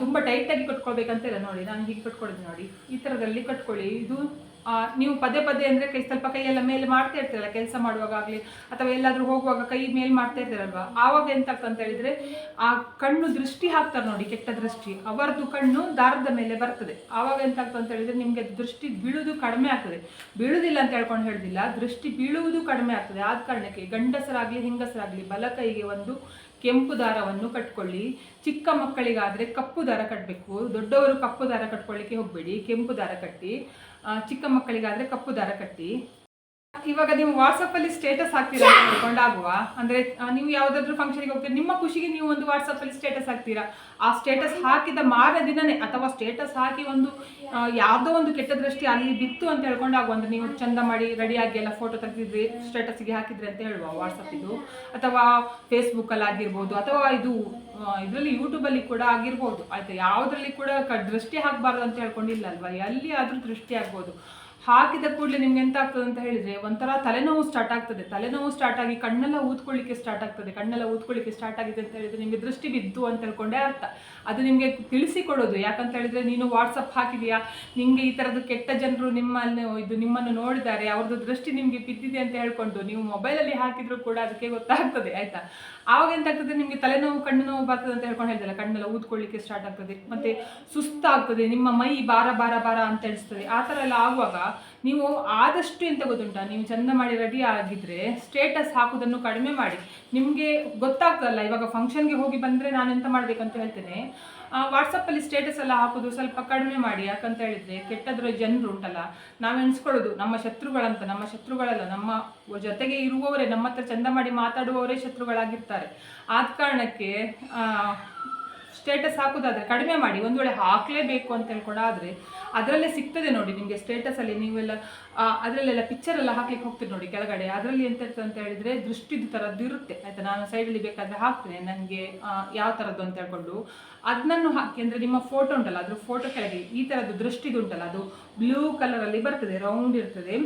ತುಂಬ ಟೈಟಾಗಿ ಕಟ್ಕೊಳ್ಬೇಕಂತ ಇಲ್ಲ ನೋಡಿ, ನಾನು ಹೀಗೆ ಕಟ್ಕೊಳಿದ್ದೆ ನೋಡಿ. ಈ ಥರದಲ್ಲಿ ಕಟ್ಕೊಳ್ಳಿ. ಇದು ನೀವು ಪದೇ ಪದೇ ಅಂದರೆ ಕೈ ಸ್ವಲ್ಪ ಕೈಯೆಲ್ಲ ಮೇಲೆ ಮಾಡ್ತಾ ಇರ್ತೀರಲ್ಲ, ಕೆಲಸ ಮಾಡುವಾಗ ಆಗಲಿ ಅಥವಾ ಎಲ್ಲಾದರೂ ಹೋಗುವಾಗ ಕೈ ಮೇಲೆ ಮಾಡ್ತಾ ಇರ್ತೀರಲ್ವಾ? ಆವಾಗ ಎಂತ ಆಗ್ತದೆ ಅಂತ ಹೇಳಿದ್ರೆ, ಆ ಕಣ್ಣು ದೃಷ್ಟಿ ಹಾಕ್ತಾರೆ ನೋಡಿ, ಕೆಟ್ಟ ದೃಷ್ಟಿ. ಅವರದ್ದು ಕಣ್ಣು ದಾರದ ಮೇಲೆ ಬರ್ತದೆ. ಆವಾಗ ಎಂತ ಆಗ್ತದೆ ಅಂತ ಹೇಳಿದ್ರೆ, ನಿಮಗೆ ದೃಷ್ಟಿ ಬೀಳುವುದು ಕಡಿಮೆ ಆಗ್ತದೆ. ಬೀಳುವುದಿಲ್ಲ ಅಂತ ಹೇಳ್ಕೊಂಡು ಹೇಳುದಿಲ್ಲ, ದೃಷ್ಟಿ ಬೀಳುವುದು ಕಡಿಮೆ ಆಗ್ತದೆ. ಆದ ಕಾರಣಕ್ಕೆ ಗಂಡಸರಾಗಲಿ, ಹೆಂಗಸರಾಗಲಿ, ಬಲ ಕೈಗೆ ಒಂದು ಕೆಂಪು ದಾರವನ್ನು ಕಟ್ಕೊಳ್ಳಿ. ಚಿಕ್ಕ ಮಕ್ಕಳಿಗಾದರೆ ಕಪ್ಪು ದಾರ ಕಟ್ಟಬೇಕು ದೊಡ್ಡವರು ಕಪ್ಪು ದಾರ ಕಟ್ಕೊಳ್ಳಿಕ್ಕೆ ಹೋಗಬೇಡಿ, ಕೆಂಪು ದಾರ ಕಟ್ಟಿ. ಚಿಕ್ಕ ಮಕ್ಕಳಿಗಾದರೆ ಕಪ್ಪು ದಾರ ಕಟ್ಟಿ. ಇವಾಗ ನೀವು ವಾಟ್ಸಪ್ ಅಲ್ಲಿ ಸ್ಟೇಟಸ್ ಹಾಕ್ತೀರಾ ಅಂತ ಹೇಳ್ಕೊಂಡಾಗುವ ಅಂದ್ರೆ ನೀವು ಯಾವ್ದಾದ್ರು ಫಂಕ್ಷನ್ಗೆ ಹೋಗ್ತೀರಾ? ನಿಮ್ಮ ಖುಷಿಗೆ ನೀವು ಒಂದು ವಾಟ್ಸಪ್ ಅಲ್ಲಿ ಸ್ಟೇಟಸ್ ಹಾಕ್ತೀರಾ? ಆ ಸ್ಟೇಟಸ್ ಹಾಕಿದ ಮಾರ ದಿನನೇ ಅಥವಾ ಸ್ಟೇಟಸ್ ಹಾಕಿ ಒಂದು ಯಾವ್ದೋ ಒಂದು ಕೆಟ್ಟ ದೃಷ್ಟಿ ಅಲ್ಲಿ ಬಿತ್ತು ಅಂತ ಹೇಳ್ಕೊಂಡಾಗುವ? ಅಂದ್ರೆ ನೀವು ಚಂದ ಮಾಡಿ ರೆಡಿಯಾಗಿ ಎಲ್ಲ ಫೋಟೋ ತೆಗೆದಿದ್ರಿ ಸ್ಟೇಟಸ್ಗೆ ಹಾಕಿದ್ರಿ ಅಂತ ಹೇಳುವ ವಾಟ್ಸಪ್ ಇದು. ಅಥವಾ ಫೇಸ್ಬುಕ್ ಅಲ್ಲಿ ಆಗಿರ್ಬೋದು, ಅಥವಾ ಇದು ಇದರಲ್ಲಿ ಯೂಟ್ಯೂಬಲ್ಲಿ ಕೂಡ ಆಗಿರ್ಬೋದು. ಆಯ್ತಾ? ಯಾವುದ್ರಲ್ಲಿ ಕೂಡ ದೃಷ್ಟಿ ಹಾಕಬಾರ್ದು ಅಂತ ಹೇಳ್ಕೊಂಡಿಲ್ಲ ಅಲ್ವಾ? ಎಲ್ಲಿ ಆದ್ರೂ ದೃಷ್ಟಿ ಆಗ್ಬೋದು. ಹಾಕಿದ ಕೂಡಲೇ ನಿಮ್ಗೆ ಎಂತ ಆಗ್ತದೆ ಅಂತ ಹೇಳಿದ್ರೆ, ಒಂಥರ ತಲೆನೋವು ಸ್ಟಾರ್ಟ್ ಆಗ್ತದೆ. ತಲೆನೋವು ಸ್ಟಾರ್ಟ್ ಆಗಿ ಕಣ್ಣೆಲ್ಲ ಊದ್ಕೊಳ್ಳಿಕ್ಕೆ ಸ್ಟಾರ್ಟ್ ಆಗ್ತದೆ. ಕಣ್ಣೆಲ್ಲ ಊದ್ಕೊಳ್ಳಿಕ್ಕೆ ಸ್ಟಾರ್ಟ್ ಆಗಿದೆ ಅಂತ ಹೇಳಿದ್ರೆ ನಿಮಗೆ ದೃಷ್ಟಿ ಬಿದ್ದು ಅಂತ ಹೇಳ್ಕೊಂಡೆ ಅರ್ಥ. ಅದು ನಿಮಗೆ ತಿಳಿಸಿಕೊಡೋದು. ಯಾಕಂತ ಹೇಳಿದ್ರೆ ನೀನು ವಾಟ್ಸಪ್ ಹಾಕಿದೆಯಾ? ನಿಮಗೆ ಈ ಥರದ್ದು ಕೆಟ್ಟ ಜನರು ನಿಮ್ಮನ್ನು, ಇದು ನಿಮ್ಮನ್ನು ನೋಡಿದ್ದಾರೆ. ಅವ್ರದ್ದು ದೃಷ್ಟಿ ನಿಮಗೆ ಬಿದ್ದಿದೆ ಅಂತ ಹೇಳ್ಕೊಂಡು ನೀವು ಮೊಬೈಲಲ್ಲಿ ಹಾಕಿದ್ರು ಕೂಡ ಅದಕ್ಕೆ ಗೊತ್ತಾಗ್ತದೆ, ಆಯ್ತಾ? ಆವಾಗ ಎಂತ ಆಗ್ತದೆ ನಿಮಗೆ ತಲೆನೋವು, ಕಣ್ಣು ನೋವು ಬರ್ತದೆ ಅಂತ ಹೇಳ್ಕೊಂಡು ಹೇಳ್ದಲ್ಲ ಕಣ್ಣೆಲ್ಲ ಊದ್ಕೊಳ್ಳಿಕ್ಕೆ ಸ್ಟಾರ್ಟ್ ಆಗ್ತದೆ. ಮತ್ತೆ ಸುಸ್ತಾಗ್ತದೆ, ನಿಮ್ಮ ಮೈ ಬಾರ ಬಾರ ಬಾರ ಅಂತ ಹೇಳ್ತದೆ ಆ ಥರ ಎಲ್ಲ ಆಗುವಾಗ ನೀವು ಆದಷ್ಟು ಎಂತ ಗೊತ್ತುಂಟಾ? ನೀವು ಚಂದ ಮಾಡಿ ರೆಡಿ ಆಗಿದ್ರೆ ಸ್ಟೇಟಸ್ ಹಾಕೋದನ್ನು ಕಡಿಮೆ ಮಾಡಿ. ನಿಮಗೆ ಗೊತ್ತಾಗ್ತಲ್ಲ ಇವಾಗ ಫಂಕ್ಷನ್ಗೆ ಹೋಗಿ ಬಂದರೆ ನಾನು ಎಂತ ಮಾಡಬೇಕಂತ ಹೇಳ್ತೇನೆ. ವಾಟ್ಸಪ್ಪಲ್ಲಿ ಸ್ಟೇಟಸ್ ಎಲ್ಲ ಹಾಕೋದು ಸ್ವಲ್ಪ ಕಡಿಮೆ ಮಾಡಿ. ಯಾಕಂತ ಹೇಳಿದ್ರೆ ಕೆಟ್ಟದ್ರ ಜನರು ಉಂಟಲ್ಲ, ನಾವು ಎಣಿಸ್ಕೊಳ್ಳೋದು ನಮ್ಮ ಶತ್ರುಗಳಂತ, ನಮ್ಮ ಶತ್ರುಗಳಲ್ಲ, ನಮ್ಮ ಜೊತೆಗೆ ಇರುವವರೇ, ನಮ್ಮ ಹತ್ರ ಚಂದ ಮಾಡಿ ಮಾತಾಡುವವರೇ ಶತ್ರುಗಳಾಗಿರ್ತಾರೆ. ಆದ ಕಾರಣಕ್ಕೆ ಸ್ಟೇಟಸ್ ಹಾಕೋದಾದ್ರೆ ಕಡಿಮೆ ಮಾಡಿ, ಒಂದು ವೇಳೆ ಹಾಕಲೇಬೇಕು ಅಂತ ಹೇಳ್ಕೊಂಡಾದ್ರೆ ಅದರಲ್ಲೇ ಸಿಗ್ತದೆ ನೋಡಿ ನಿಮಗೆ ಸ್ಟೇಟಸಲ್ಲಿ ನೀವೆಲ್ಲ ಅದರಲ್ಲೆಲ್ಲ ಪಿಕ್ಚರ್ ಎಲ್ಲ ಹಾಕ್ಲಿಕ್ಕೆ ಹೋಗ್ತೀರಿ ನೋಡಿ ಕೆಳಗಡೆ. ಅದರಲ್ಲಿ ಎಂತ ಇರ್ತದೆ ಅಂತ ಹೇಳಿದ್ರೆ ದೃಷ್ಟಿದು ಥರದ್ದು ಇರುತ್ತೆ. ಆಯ್ತಾ, ನಾನು ಸೈಡಲ್ಲಿ ಬೇಕಾದ್ರೆ ಹಾಕ್ತೇನೆ ನನಗೆ ಯಾವ ಥರದ್ದು ಅಂತ ಹೇಳ್ಕೊಂಡು. ಅದನ್ನು ಹಾಕಿ, ಅಂದರೆ ನಿಮ್ಮ ಫೋಟೋ ಉಂಟಲ್ಲ, ಅದ್ರ ಫೋಟೋ ಕೆಳಗೆ ಈ ಥರದ್ದು ದೃಷ್ಟಿದು ಉಂಟಲ್ಲ, ಅದು ಬ್ಲೂ ಕಲರಲ್ಲಿ ಬರ್ತದೆ ರೌಂಡ್ ಇರ್ತದೆ.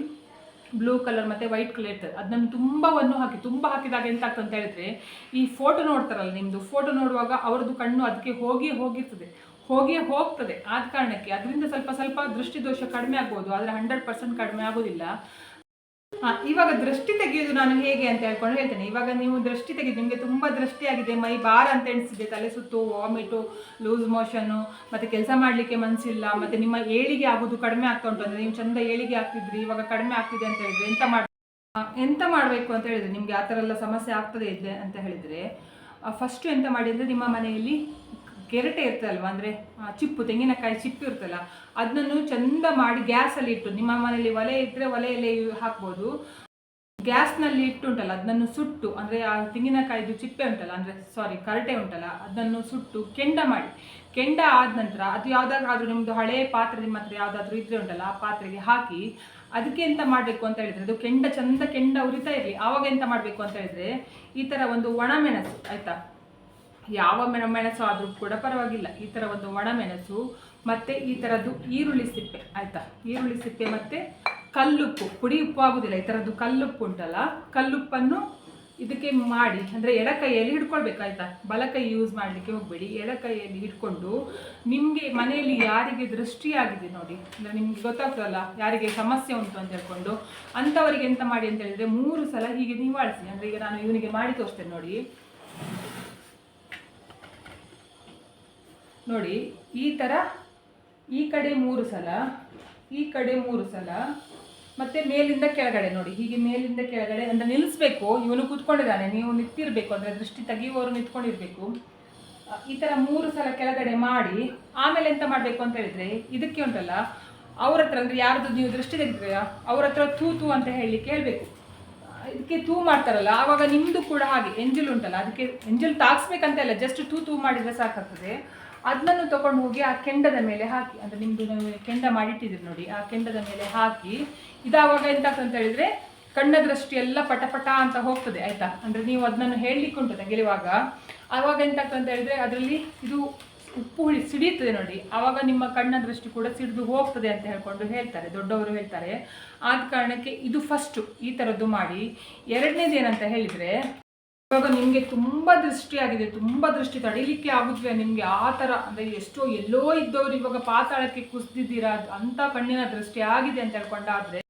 ಬ್ಲೂ ಕಲರ್ ಮತ್ತು ವೈಟ್ ಕಲರ್ ಇರ್ತದೆ. ತುಂಬಾ ತುಂಬವನ್ನು ಹಾಕಿ, ತುಂಬ ಹಾಕಿದಾಗ ಎಂತ ಆಗ್ತದೆ ಅಂತ ಹೇಳಿದ್ರೆ, ಈ ಫೋಟೋ ನೋಡ್ತಾರಲ್ಲ ನಿಮ್ಮದು ಫೋಟೋ ನೋಡುವಾಗ ಅವರದ್ದು ಕಣ್ಣು ಅದಕ್ಕೆ ಹೋಗಿ ಹೋಗಿರ್ತದೆ. ಹೋಗಿ ಹೋಗ್ತದೆ. ಆದ ಕಾರಣಕ್ಕೆ ಅದರಿಂದ ಸ್ವಲ್ಪ ಸ್ವಲ್ಪ ದೃಷ್ಟಿದೋಷ ಕಡಿಮೆ ಆಗ್ಬೋದು. ಆದರೆ ಹಂಡ್ರೆಡ್ ಪರ್ಸೆಂಟ್ ಕಡಿಮೆ ಆಗೋದಿಲ್ಲ. ಇವಾಗ ದೃಷ್ಟಿ ತೆಗೆಯೋದು ನಾನು ಹೇಗೆ ಅಂತ ಹೇಳ್ಕೊಂಡು ಹೇಳ್ತೇನೆ. ಇವಾಗ ನೀವು ದೃಷ್ಟಿ ತೆಗೆದು ನಿಮಗೆ ತುಂಬ ದೃಷ್ಟಿಯಾಗಿದೆ. ಮೈ ಭಾರ ಅಂತ ಎಣಿಸಿದೆ. ತಲೆ ಸುತ್ತು ವಾಮಿಟು ಲೂಸ್ ಮೋಷನ್ನು ಮತ್ತು ಕೆಲಸ ಮಾಡಲಿಕ್ಕೆ ಮನಸ್ಸಿಲ್ಲ ಮತ್ತು ನಿಮ್ಮ ಏಳಿಗೆ ಆಗೋದು ಕಡಿಮೆ ಆಗ್ತಾ ಉಂಟು. ಅಂದರೆ ನೀವು ಚಂದ ಏಳಿಗೆ ಆಗ್ತಿದ್ರಿ, ಇವಾಗ ಕಡಿಮೆ ಆಗ್ತಿದೆ ಅಂತ ಹೇಳಿದ್ರೆ ಎಂತ ಮಾಡ, ಎಂತ ಮಾಡಬೇಕು ಅಂತ ಹೇಳಿದ್ರೆ ನಿಮಗೆ ಆ ಥರ ಎಲ್ಲ ಸಮಸ್ಯೆ ಆಗ್ತದೆ ಇದೆ ಅಂತ ಹೇಳಿದರೆ ಫಸ್ಟು ಎಂತ ಮಾಡಿ ನಿಮ್ಮ ಮನೆಯಲ್ಲಿ ಕೆರಟೆ ಇರ್ತದಲ್ವ? ಅಂದರೆ ಚಿಪ್ಪು, ತೆಂಗಿನಕಾಯಿ ಚಿಪ್ಪು ಇರ್ತಲ್ಲ ಅದನ್ನು ಚಂದ ಮಾಡಿ ಗ್ಯಾಸಲ್ಲಿ ಇಟ್ಟು, ನಿಮ್ಮ ಮನೆಯಲ್ಲಿ ಒಲೆ ಇದ್ದರೆ ಒಲೆಯಲ್ಲಿ ಹಾಕ್ಬೋದು. ಗ್ಯಾಸ್ನಲ್ಲಿ ಇಟ್ಟುಂಟಲ್ಲ ಅದನ್ನು ಸುಟ್ಟು, ಅಂದರೆ ಆ ತೆಂಗಿನಕಾಯಿದು ಚಿಪ್ಪೆ ಉಂಟಲ್ಲ, ಅಂದರೆ ಸಾರಿ ಕರಟೆ ಉಂಟಲ್ಲ ಅದನ್ನು ಸುಟ್ಟು ಕೆಂಡ ಮಾಡಿ. ಕೆಂಡ ಆದ ನಂತರ, ಅದು ಯಾವುದಾದ್ರೂ ನಿಮ್ಮದು ಹಳೆ ಪಾತ್ರೆ ನಿಮ್ಮ ಹತ್ರ ಯಾವುದಾದ್ರೂ ಇದ್ರೆ ಉಂಟಲ್ಲ, ಆ ಪಾತ್ರೆಗೆ ಹಾಕಿ, ಅದಕ್ಕೆ ಎಂತ ಮಾಡಬೇಕು ಅಂತ ಹೇಳಿದ್ರೆ, ಅದು ಕೆಂಡ, ಚಂದ ಕೆಂಡ ಉರಿತಾ ಇರಲಿ. ಆವಾಗ ಎಂತ ಮಾಡಬೇಕು ಅಂತ ಹೇಳಿದ್ರೆ, ಈ ಥರ ಒಂದು ಒಣಮೆಣಸು ಆಯಿತಾ? ಯಾವ ಮೆಣ ಮೆಣಸು ಆದರೂ ಕೂಡ ಪರವಾಗಿಲ್ಲ. ಈ ಥರ ಒಂದು ಒಣಮೆಣಸು, ಮತ್ತು ಈ ಥರದ್ದು ಈರುಳ್ಳಿ ಸಿಪ್ಪೆ, ಆಯಿತಾ? ಈರುಳ್ಳಿ ಸಿಪ್ಪೆ ಮತ್ತು ಕಲ್ಲುಪ್ಪು, ಪುಡಿ ಉಪ್ಪು ಆಗೋದಿಲ್ಲ. ಈ ಥರದ್ದು ಕಲ್ಲುಪ್ಪು ಉಂಟಲ್ಲ, ಕಲ್ಲುಪ್ಪನ್ನು ಇದಕ್ಕೆ ಮಾಡಿ, ಅಂದರೆ ಎಡಕೈಯಲ್ಲಿ ಹಿಡ್ಕೊಳ್ಬೇಕು, ಆಯಿತಾ? ಬಲಕೈ ಯೂಸ್ ಮಾಡಲಿಕ್ಕೆ ಹೋಗಬೇಡಿ. ಎಡಕೈಯಲ್ಲಿ ಹಿಡ್ಕೊಂಡು ನಿಮಗೆ ಮನೆಯಲ್ಲಿ ಯಾರಿಗೆ ದೃಷ್ಟಿಯಾಗಿದೆ ನೋಡಿ, ಅಂದರೆ ನಿಮಗೆ ಗೊತ್ತಾಗ್ತದಲ್ಲ, ಯಾರಿಗೆ ಸಮಸ್ಯೆ ಉಂಟು ಅಂತ ಹೇಳ್ಕೊಂಡು, ಅಂಥವರಿಗೆ ಎಂತ ಮಾಡಿ ಅಂತ ಹೇಳಿದರೆ ಮೂರು ಸಲ ಹೀಗೆ ನಿವಾಳಿಸಿ. ಅಂದರೆ ಈಗ ನಾನು ಇವನಿಗೆ ಮಾಡಿ ತೋರಿಸ್ತೇನೆ ನೋಡಿ. ನೋಡಿ, ಈ ಥರ ಈ ಕಡೆ ಮೂರು ಸಲ, ಈ ಕಡೆ ಮೂರು ಸಲ, ಮತ್ತೆ ಮೇಲಿಂದ ಕೆಳಗಡೆ ನೋಡಿ, ಹೀಗೆ ಮೇಲಿಂದ ಕೆಳಗಡೆ ಅಂದರೆ ನಿಲ್ಲಿಸ್ಬೇಕು ಇವನು ಕೂತ್ಕೊಂಡಿದ್ದಾನೆ, ನೀವು ನಿಂತಿರಬೇಕು, ಅಂದರೆ ದೃಷ್ಟಿ ತೆಗೆಯುವವರು ನಿಂತ್ಕೊಂಡಿರಬೇಕು. ಈ ಥರ ಮೂರು ಸಲ ಕೆಳಗಡೆ ಮಾಡಿ, ಆಮೇಲೆ ಎಂತ ಮಾಡಬೇಕು ಅಂತ ಹೇಳಿದರೆ, ಇದಕ್ಕೆ ಉಂಟಲ್ಲ, ಅವ್ರ ಹತ್ರ ಅಂದರೆ ಯಾರದ್ದು ನೀವು ದೃಷ್ಟಿ ತೆಗೆದ್ರೆ ಅವ್ರ ಹತ್ರ ತೂ ತೂ ಅಂತ ಹೇಳಿ ಕೇಳಬೇಕು. ಇದಕ್ಕೆ ತೂ ಮಾಡ್ತಾರಲ್ಲ, ಆವಾಗ ನಿಮ್ಮದು ಕೂಡ ಹಾಗೆ, ಎಂಜಲ್ ಉಂಟಲ್ಲ, ಅದಕ್ಕೆ ಎಂಜಲ್ ತಾಗಿಸ್ಬೇಕಂತ ಇಲ್ಲ ಜಸ್ಟ್ ತೂ ತೂ ಮಾಡಿದರೆ ಸಾಕಾಗ್ತದೆ. ಅದನ್ನು ತಗೊಂಡು ಹೋಗಿ ಆ ಕೆಂಡದ ಮೇಲೆ ಹಾಕಿ, ಅಂದರೆ ನಿಮ್ಮದು ಕೆಂಡ ಮಾಡಿಟ್ಟಿದ್ದೀರಿ ನೋಡಿ, ಆ ಕೆಂಡದ ಮೇಲೆ ಹಾಕಿ, ಇದಾವಾಗ ಎಂತ ಆಗ್ತದೆ ಅಂತ ಹೇಳಿದ್ರೆ ಕಣ್ಣ ದೃಷ್ಟಿ ಎಲ್ಲ ಪಟಪಟ ಪಟ ಅಂತ ಹೋಗ್ತದೆ, ಆಯ್ತಾ? ಅಂದರೆ ನೀವು ಅದನ್ನು ಹೇಳಲಿಕ್ಕೆ ಉಂಟು ತೆಗೆಯುವಾಗ ಆವಾಗ ಎಂತ ಆಗ್ತದೆ ಅಂತ ಹೇಳಿದ್ರೆ ಅದರಲ್ಲಿ ಇದು ಉಪ್ಪು ಹುಳಿ ಸಿಡಿಯುತ್ತದೆ ನೋಡಿ, ಆವಾಗ ನಿಮ್ಮ ಕಣ್ಣ ದೃಷ್ಟಿ ಕೂಡ ಸಿಡಿದು ಹೋಗ್ತದೆ ಅಂತ ಹೇಳ್ಕೊಂಡು ಹೇಳ್ತಾರೆ, ದೊಡ್ಡವರು ಹೇಳ್ತಾರೆ. ಆದ ಕಾರಣಕ್ಕೆ ಇದು ಫಸ್ಟು ಈ ಥರದ್ದು ಮಾಡಿ. ಎರಡನೇದು ಏನಂತ ಹೇಳಿದರೆ ಇವಾಗ ನಿಮಗೆ ತುಂಬ ದೃಷ್ಟಿ ಆಗಿದೆ ತುಂಬ ದೃಷ್ಟಿ ತಡಿಲಿಕ್ಕೆ ಆಗುತ್ತವೆ ನಿಮಗೆ ಆ ಥರ, ಅಂದರೆ ಎಷ್ಟೋ ಎಲ್ಲೋ ಇದ್ದವರು ಇವಾಗ ಪಾತಾಳಕ್ಕೆ ಕುಸಿದಿದ್ದೀರಾ ಅಂಥ ಕಣ್ಣಿನ ದೃಷ್ಟಿ ಆಗಿದೆ ಅಂತ ಹೇಳ್ಕೊಂಡಾದರೆ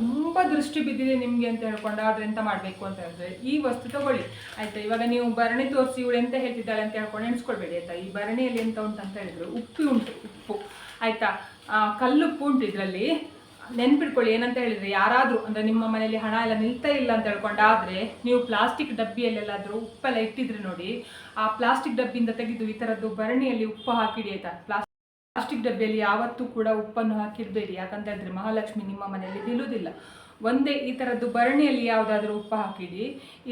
ತುಂಬ ದೃಷ್ಟಿ ಬಿದ್ದಿದೆ ನಿಮಗೆ ಅಂತ ಹೇಳ್ಕೊಂಡಾದ್ರೆ ಎಂತ ಮಾಡಬೇಕು ಅಂತ ಹೇಳಿದ್ರೆ, ಈ ವಸ್ತು ತಗೊಳ್ಳಿ. ಆಯಿತಾ, ಇವಾಗ ನೀವು ಭರಣಿ ತೋರಿಸಿ ಇವಳು ಎಂತ ಹೇಳ್ತಿದ್ದಾಳೆ ಅಂತ ಹೇಳ್ಕೊಂಡು ಎಣಿಸ್ಕೊಳ್ಬೇಡಿ, ಆಯಿತಾ? ಈ ಭರಣಿಯಲ್ಲಿ ಎಂತ ಉಂಟು ಅಂತ ಹೇಳಿದ್ರೆ ಉಪ್ಪು ಉಂಟು, ಉಪ್ಪು. ಆಯಿತಾ ಕಲ್ಲುಪ್ಪು ಉಂಟು ಇದರಲ್ಲಿ. ನೆನ್ಪಿಟ್ಕೊಳ್ಳಿ, ಏನಂತ ಹೇಳಿದ್ರೆ ಯಾರಾದರೂ, ಅಂದರೆ ನಿಮ್ಮ ಮನೆಯಲ್ಲಿ ಹಣ ಎಲ್ಲ ನಿಲ್ತಾ ಇಲ್ಲ ಅಂತ ಹೇಳ್ಕೊಂಡಾದ್ರೆ ನೀವು ಪ್ಲಾಸ್ಟಿಕ್ ಡಬ್ಬಿಯಲ್ಲೆಲ್ಲಾದರೂ ಉಪ್ಪೆಲ್ಲ ಇಟ್ಟಿದ್ರೆ ನೋಡಿ, ಆ ಪ್ಲಾಸ್ಟಿಕ್ ಡಬ್ಬಿಯಿಂದ ತೆಗೆದು ಈ ಥರದ್ದು ಭರಣಿಯಲ್ಲಿ ಉಪ್ಪು ಹಾಕಿಡಿ ಆಯ್ತಾ ಪ್ಲಾಸ್ಟಿಕ್ ಡಬ್ಬಿಯಲ್ಲಿ ಯಾವತ್ತೂ ಕೂಡ ಉಪ್ಪನ್ನು ಹಾಕಿಡಬೇಡಿ. ಯಾಕಂತ ಹೇಳಿದ್ರೆ ಮಹಾಲಕ್ಷ್ಮಿ ನಿಮ್ಮ ಮನೆಯಲ್ಲಿ ನಿಲ್ಲುವುದಿಲ್ಲ ಒಂದೇ ಈ ಥರದ್ದು ಬರಣಿಯಲ್ಲಿ ಯಾವುದಾದ್ರೂ ಉಪ್ಪು ಹಾಕಿಡಿ.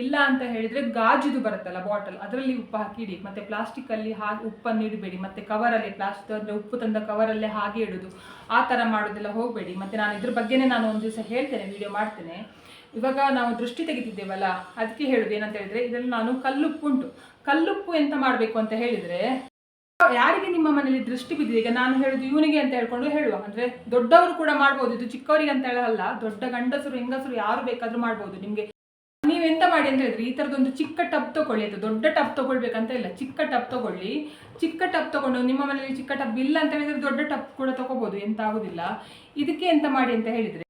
ಇಲ್ಲ ಅಂತ ಹೇಳಿದರೆ ಗಾಜುದು ಬರುತ್ತಲ್ಲ ಬಾಟಲ್, ಅದರಲ್ಲಿ ಉಪ್ಪು ಹಾಕಿಡಿ. ಮತ್ತು ಪ್ಲಾಸ್ಟಿಕ್ಕಲ್ಲಿ ಹಾಗೆ ಉಪ್ಪನ್ನು ಇಡಬೇಡಿ. ಮತ್ತು ಕವರಲ್ಲಿ ಪ್ಲಾಸ್ಟಿಕ್ ಅಂದರೆ ಉಪ್ಪು ತಂದ ಕವರಲ್ಲೇ ಹಾಗೆ ಇಡೋದು. ಆ ಥರ ಮಾಡೋದೆಲ್ಲ ಹೋಗಬೇಡಿ. ಮತ್ತು ನಾನು ಇದ್ರ ಬಗ್ಗೆನೇ ನಾನು ಒಂದು ದಿವಸ ಹೇಳ್ತೇನೆ ವಿಡಿಯೋ ಮಾಡ್ತೇನೆ. ಇವಾಗ ನಾವು ದೃಷ್ಟಿ ತೆಗಿತಿದ್ದೇವಲ್ಲ, ಅದಕ್ಕೆ ಹೇಳೋದು ಏನಂತ ಹೇಳಿದ್ರೆ ಇದರಲ್ಲಿ ನಾನು ಕಲ್ಲುಪ್ಪು ಉಂಟು ಕಲ್ಲುಪ್ಪು ಎಂತ ಮಾಡಬೇಕು ಅಂತ ಹೇಳಿದರೆ ಯಾರಿಗೆ ನಿಮ್ಮ ಮನೇಲಿ ದೃಷ್ಟಿ ಬಿದ್ದಿದೆ? ಈಗ ನಾನು ಹೇಳುದು ಇವನಿಗೆ ಅಂತ ಹೇಳ್ಕೊಂಡು ಹೇಳುವ. ಅಂದ್ರೆ ದೊಡ್ಡವರು ಕೂಡ ಮಾಡ್ಬೋದು. ಇದು ಚಿಕ್ಕವರಿಗೆ ಅಂತ ಹೇಳಲ್ಲ. ದೊಡ್ಡ ಗಂಡಸರು, ಹೆಂಗಸರು ಯಾರು ಬೇಕಾದ್ರೂ ಮಾಡ್ಬೋದು. ನಿಮ್ಗೆ ನೀವು ಎಂತ ಮಾಡಿ ಅಂತ ಹೇಳಿದ್ರೆ, ಈ ಥರದೊಂದು ಚಿಕ್ಕ ಟಬ್ ತಗೊಳ್ಳಿ ಅದು ದೊಡ್ಡ ಟಬ್ ತಗೊಳ್ಬೇಕಂತ ಇಲ್ಲ. ಚಿಕ್ಕ ಟಬ್ ತಗೊಳ್ಳಿ. ಚಿಕ್ಕ ಟಬ್ ತಗೊಂಡು ನಿಮ್ಮ ಮನೇಲಿ ಚಿಕ್ಕ ಟಬ್ ಇಲ್ಲ ಅಂತ ಹೇಳಿದ್ರೆ ದೊಡ್ಡ ಟಬ್ ಕೂಡ ತಗೋಬಹುದು ಎಂತ ಆಗುದಿಲ್ಲ. ಇದಕ್ಕೆ ಎಂತ ಮಾಡಿ ಅಂತ ಹೇಳಿದ್ರೆ,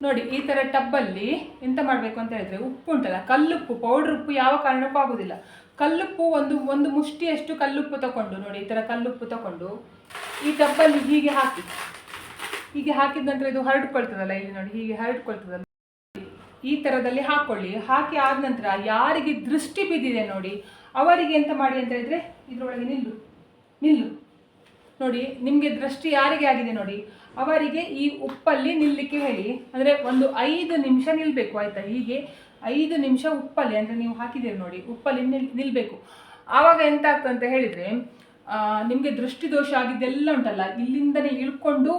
ನೋಡಿ ಈ ತರ ಟಬ್ ಅಲ್ಲಿ ಎಂತ ಮಾಡ್ಬೇಕು ಅಂತ ಹೇಳಿದ್ರೆ, ಉಪ್ಪು ಉಂಟಲ್ಲ? ಕಲ್ಲುಪ್ಪು ಪೌಡರ್ ಉಪ್ಪು ಯಾವ ಕಾರಣಕ್ಕೂ ಆಗೋದಿಲ್ಲ. ಕಲ್ಲುಪ್ಪು ಒಂದು ಒಂದು ಮುಷ್ಟಿಯಷ್ಟು ಕಲ್ಲುಪ್ಪು ತಗೊಂಡು, ನೋಡಿ, ಈ ಥರ ಕಲ್ಲುಪ್ಪು ತಗೊಂಡು ಈ ಟಬ್ಬಲ್ಲಿ ಹೀಗೆ ಹಾಕಿ, ಹೀಗೆ ಹಾಕಿದ ನಂತರ ಇದು ಹರಡ್ಕೊಳ್ತದಲ್ಲ, ಇಲ್ಲಿ ನೋಡಿ, ಹೀಗೆ ಹರಡ್ಕೊಳ್ತದಲ್ಲ. ಈ ಥರದಲ್ಲಿ ಹಾಕ್ಕೊಳ್ಳಿ ಹಾಕಿ ಆದ ನಂತರ ಯಾರಿಗೆ ದೃಷ್ಟಿ ಬಿದ್ದಿದೆ ನೋಡಿ, ಅವರಿಗೆ ಎಂತ ಮಾಡಿ ಅಂತ ಹೇಳಿದ್ರೆ, ಇದರೊಳಗೆ ನಿಲ್ಲು ನಿಲ್ಲು. ನೋಡಿ, ನಿಮಗೆ ದೃಷ್ಟಿ ಯಾರಿಗೆ ಆಗಿದೆ ನೋಡಿ, ಅವರಿಗೆ ಈ ಉಪ್ಪಲ್ಲಿ ನಿಲ್ಲಕ್ಕೆ ಹೇಳಿ, ಅಂದರೆ ಒಂದು ಐದು ನಿಮಿಷ ನಿಲ್ಲಬೇಕು ಆಯಿತಾ? ಹೀಗೆ ಐದು ನಿಮಿಷ ಉಪ್ಪಲ್ಲಿ, ಅಂದರೆ ನೀವು ಹಾಕಿದ್ದೀರಿ ನೋಡಿ, ಉಪ್ಪಲ್ಲಿ ನಿಲ್ ನಿಲ್ಲಬೇಕು ಆವಾಗ ಎಂತ ಅಂತ ಹೇಳಿದರೆ ನಿಮಗೆ ದೃಷ್ಟಿದೋಷ ಆಗಿದ್ದೆಲ್ಲ ಉಂಟಲ್ಲ, ಇಲ್ಲಿಂದನೇ ಇಳ್ಕೊಂಡು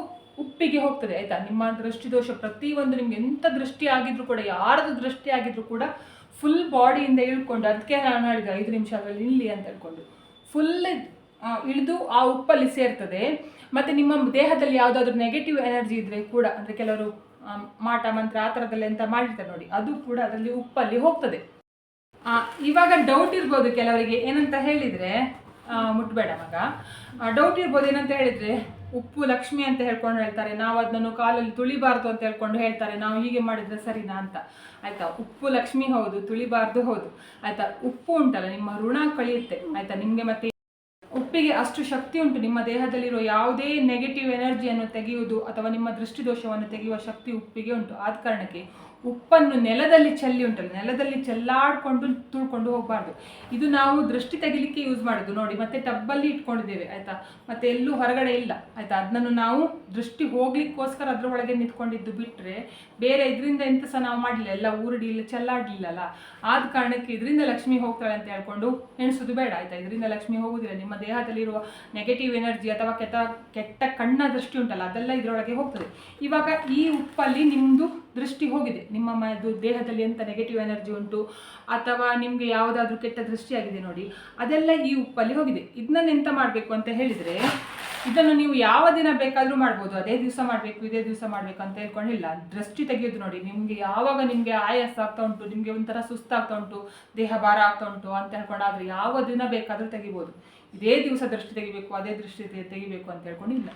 ಉಪ್ಪಿಗೆ ಹೋಗ್ತದೆ, ಆಯಿತಾ? ನಿಮ್ಮ ದೃಷ್ಟಿದೋಷ, ಪ್ರತಿಯೊಂದು ನಿಮ್ಗೆ ಎಂಥ ದೃಷ್ಟಿ ಆಗಿದ್ರು ಕೂಡ, ಯಾರದು ದೃಷ್ಟಿ ಆಗಿದ್ರು ಕೂಡ ಫುಲ್ ಬಾಡಿಯಿಂದ ಇಳ್ಕೊಂಡು ಅದಕ್ಕೆ ನಾನು ಹೇಳಿದೆ, ಐದು ನಿಮಿಷ ಅದರಲ್ಲಿ ನಿಲ್ಲಿ ಅಂತ ಹೇಳ್ಕೊಂಡು ಫುಲ್ ಇಳಿದು ಆ ಉಪ್ಪಲ್ಲಿ ಸೇರ್ತದೆ. ಮತ್ತು ನಿಮ್ಮ ದೇಹದಲ್ಲಿ ಯಾವುದಾದ್ರೂ ನೆಗೆಟಿವ್ ಎನರ್ಜಿ ಇದ್ದರೆ ಕೂಡ, ಅಂದರೆ ಕೆಲವರು ಮಾಟ ಮಂತ್ರ ಆ ಥರದಲ್ಲಿ ಎಂತ ಮಾಡಿರ್ತಾರೆ ನೋಡಿ. ಅದು ಕೂಡ ಅದರಲ್ಲಿ ಉಪ್ಪಲ್ಲಿ ಹೋಗ್ತದೆ. ಇವಾಗ ಡೌಟ್ ಇರ್ಬೋದು ಕೆಲವರಿಗೆ. ಏನಂತ ಹೇಳಿದರೆ ಮುಟ್ಬೇಡ ಮಗ. ಡೌಟ್ ಇರ್ಬೋದು ಏನಂತ ಹೇಳಿದರೆ, ಉಪ್ಪು ಲಕ್ಷ್ಮಿ ಅಂತ ಹೇಳ್ಕೊಂಡು ಹೇಳ್ತಾರೆ. ನಾವು ಅದನ್ನು ಕಾಲಲ್ಲಿ ತುಳಿಬಾರ್ದು ಅಂತ ಹೇಳ್ಕೊಂಡು ಹೇಳ್ತಾರೆ. ನಾವು ಹೀಗೆ ಮಾಡಿದರೆ ಸರಿನಾ ಅಂತ. ಆಯ್ತಾ? ಉಪ್ಪು ಲಕ್ಷ್ಮಿ ಹೌದು, ತುಳಿಬಾರ್ದು ಹೌದು. ಆಯ್ತಾ? ಉಪ್ಪು ಉಂಟಲ್ಲ, ನಿಮ್ಮ ಋಣ ಕಳಿಯುತ್ತೆ. ಆಯ್ತಾ? ನಿಮಗೆ ಮತ್ತೆ ಉಪ್ಪಿಗೆ ಅಷ್ಟು ಶಕ್ತಿ ಉಂಟು. ನಿಮ್ಮ ದೇಹದಲ್ಲಿರುವ ಯಾವುದೇ ನೆಗೆಟಿವ್ ಎನರ್ಜಿಯನ್ನು ತೆಗೆಯುವುದು ಅಥವಾ ನಿಮ್ಮ ದೃಷ್ಟಿದೋಷವನ್ನು ತೆಗೆಯುವ ಶಕ್ತಿ ಉಪ್ಪಿಗೆ ಉಂಟು. ಆದ ಕಾರಣಕ್ಕೆ ಉಪ್ಪನ್ನು ನೆಲದಲ್ಲಿ ಚೆಲ್ಲಿ ಉಂಟಲ್ಲ, ನೆಲದಲ್ಲಿ ಚೆಲ್ಲಾಡ್ಕೊಂಡು ತುಳ್ಕೊಂಡು ಹೋಗಬಾರ್ದು. ಇದು ನಾವು ದೃಷ್ಟಿ ತೆಗಿಲಿಕ್ಕೆ ಯೂಸ್ ಮಾಡೋದು. ನೋಡಿ, ಮತ್ತೆ ಟಬ್ಬಲ್ಲಿ ಇಟ್ಕೊಂಡಿದ್ದೇವೆ, ಆಯ್ತಾ? ಮತ್ತೆ ಎಲ್ಲೂ ಹೊರಗಡೆ ಇಲ್ಲ, ಆಯ್ತಾ? ಅದನ್ನು ನಾವು ದೃಷ್ಟಿ ಹೋಗ್ಲಿಕ್ಕೋಸ್ಕರ ಅದ್ರ ಒಳಗೆ ನಿಂತ್ಕೊಂಡಿದ್ದು ಬಿಟ್ಟರೆ ಬೇರೆ ಇದರಿಂದ ಎಂತ ಸಹ ನಾವು ಮಾಡಲಿಲ್ಲ ಎಲ್ಲ ಊರಡಿ ಇಲ್ಲ, ಚೆಲ್ಲಾಡ್ಲಿಲ್ಲಲ್ಲ. ಆದ ಕಾರಣಕ್ಕೆ ಇದರಿಂದ ಲಕ್ಷ್ಮಿ ಹೋಗ್ತಾಳೆ ಅಂತ ಹೇಳ್ಕೊಂಡು ಎಣಿಸೋದು ಬೇಡ, ಆಯ್ತಾ? ಇದರಿಂದ ಲಕ್ಷ್ಮಿ ಹೋಗುವುದಿಲ್ಲ ನಿಮ್ಮ ದೇಹದಲ್ಲಿರುವ ನೆಗೆಟಿವ್ ಎನರ್ಜಿ ಅಥವಾ ಕೆಟ್ಟ ಕೆಟ್ಟ ಕಣ್ಣ ದೃಷ್ಟಿ ಉಂಟಲ್ಲ, ಅದೆಲ್ಲ ಇದರೊಳಗೆ ಹೋಗ್ತದೆ. ಇವಾಗ ಈ ಉಪ್ಪಲ್ಲಿ ನಿಮ್ಮದು ದೃಷ್ಟಿ ಹೋಗಿದೆ. ನಿಮ್ಮ ದೇಹದಲ್ಲಿ ಎಂಥ ನೆಗೆಟಿವ್ ಎನರ್ಜಿ ಉಂಟು ಅಥವಾ ನಿಮಗೆ ಯಾವುದಾದ್ರೂ ಕೆಟ್ಟ ದೃಷ್ಟಿಯಾಗಿದೆ ನೋಡಿ, ಅದೆಲ್ಲ ಈ ಉಪ್ಪಲ್ಲಿ ಹೋಗಿದೆ. ಇದನ್ನ ಎಂತ ಮಾಡಬೇಕು ಅಂತ ಹೇಳಿದರೆ, ಇದನ್ನು ನೀವು ಯಾವ ದಿನ ಬೇಕಾದರೂ ಮಾಡ್ಬೋದು. ಅದೇ ದಿವಸ ಮಾಡಬೇಕು, ಇದೇ ದಿವಸ ಮಾಡಬೇಕು ಅಂತ ಹೇಳ್ಕೊಂಡಿಲ್ಲ. ದೃಷ್ಟಿ ತೆಗೆಯೋದು ನೋಡಿ, ನಿಮಗೆ ಯಾವಾಗ ನಿಮಗೆ ಆಯಾಸ ಆಗ್ತಾ ಉಂಟು, ನಿಮಗೆ ಒಂಥರ ಸುಸ್ತಾಗ್ತಾ ಉಂಟು, ದೇಹ ಭಾರ ಆಗ್ತಾ ಉಂಟು ಅಂತ ಹೇಳ್ಕೊಂಡಾದ್ರೆ ಯಾವ ದಿನ ಬೇಕಾದರೂ ತೆಗಿಬೋದು. ಇದೇ ದಿವಸ ದೃಷ್ಟಿ ತೆಗಿಬೇಕು, ಅದೇ ದೃಷ್ಟಿ ತೆಗಿ- ತೆಗಿಬೇಕು ಅಂತ ಹೇಳ್ಕೊಂಡಿಲ್ಲ.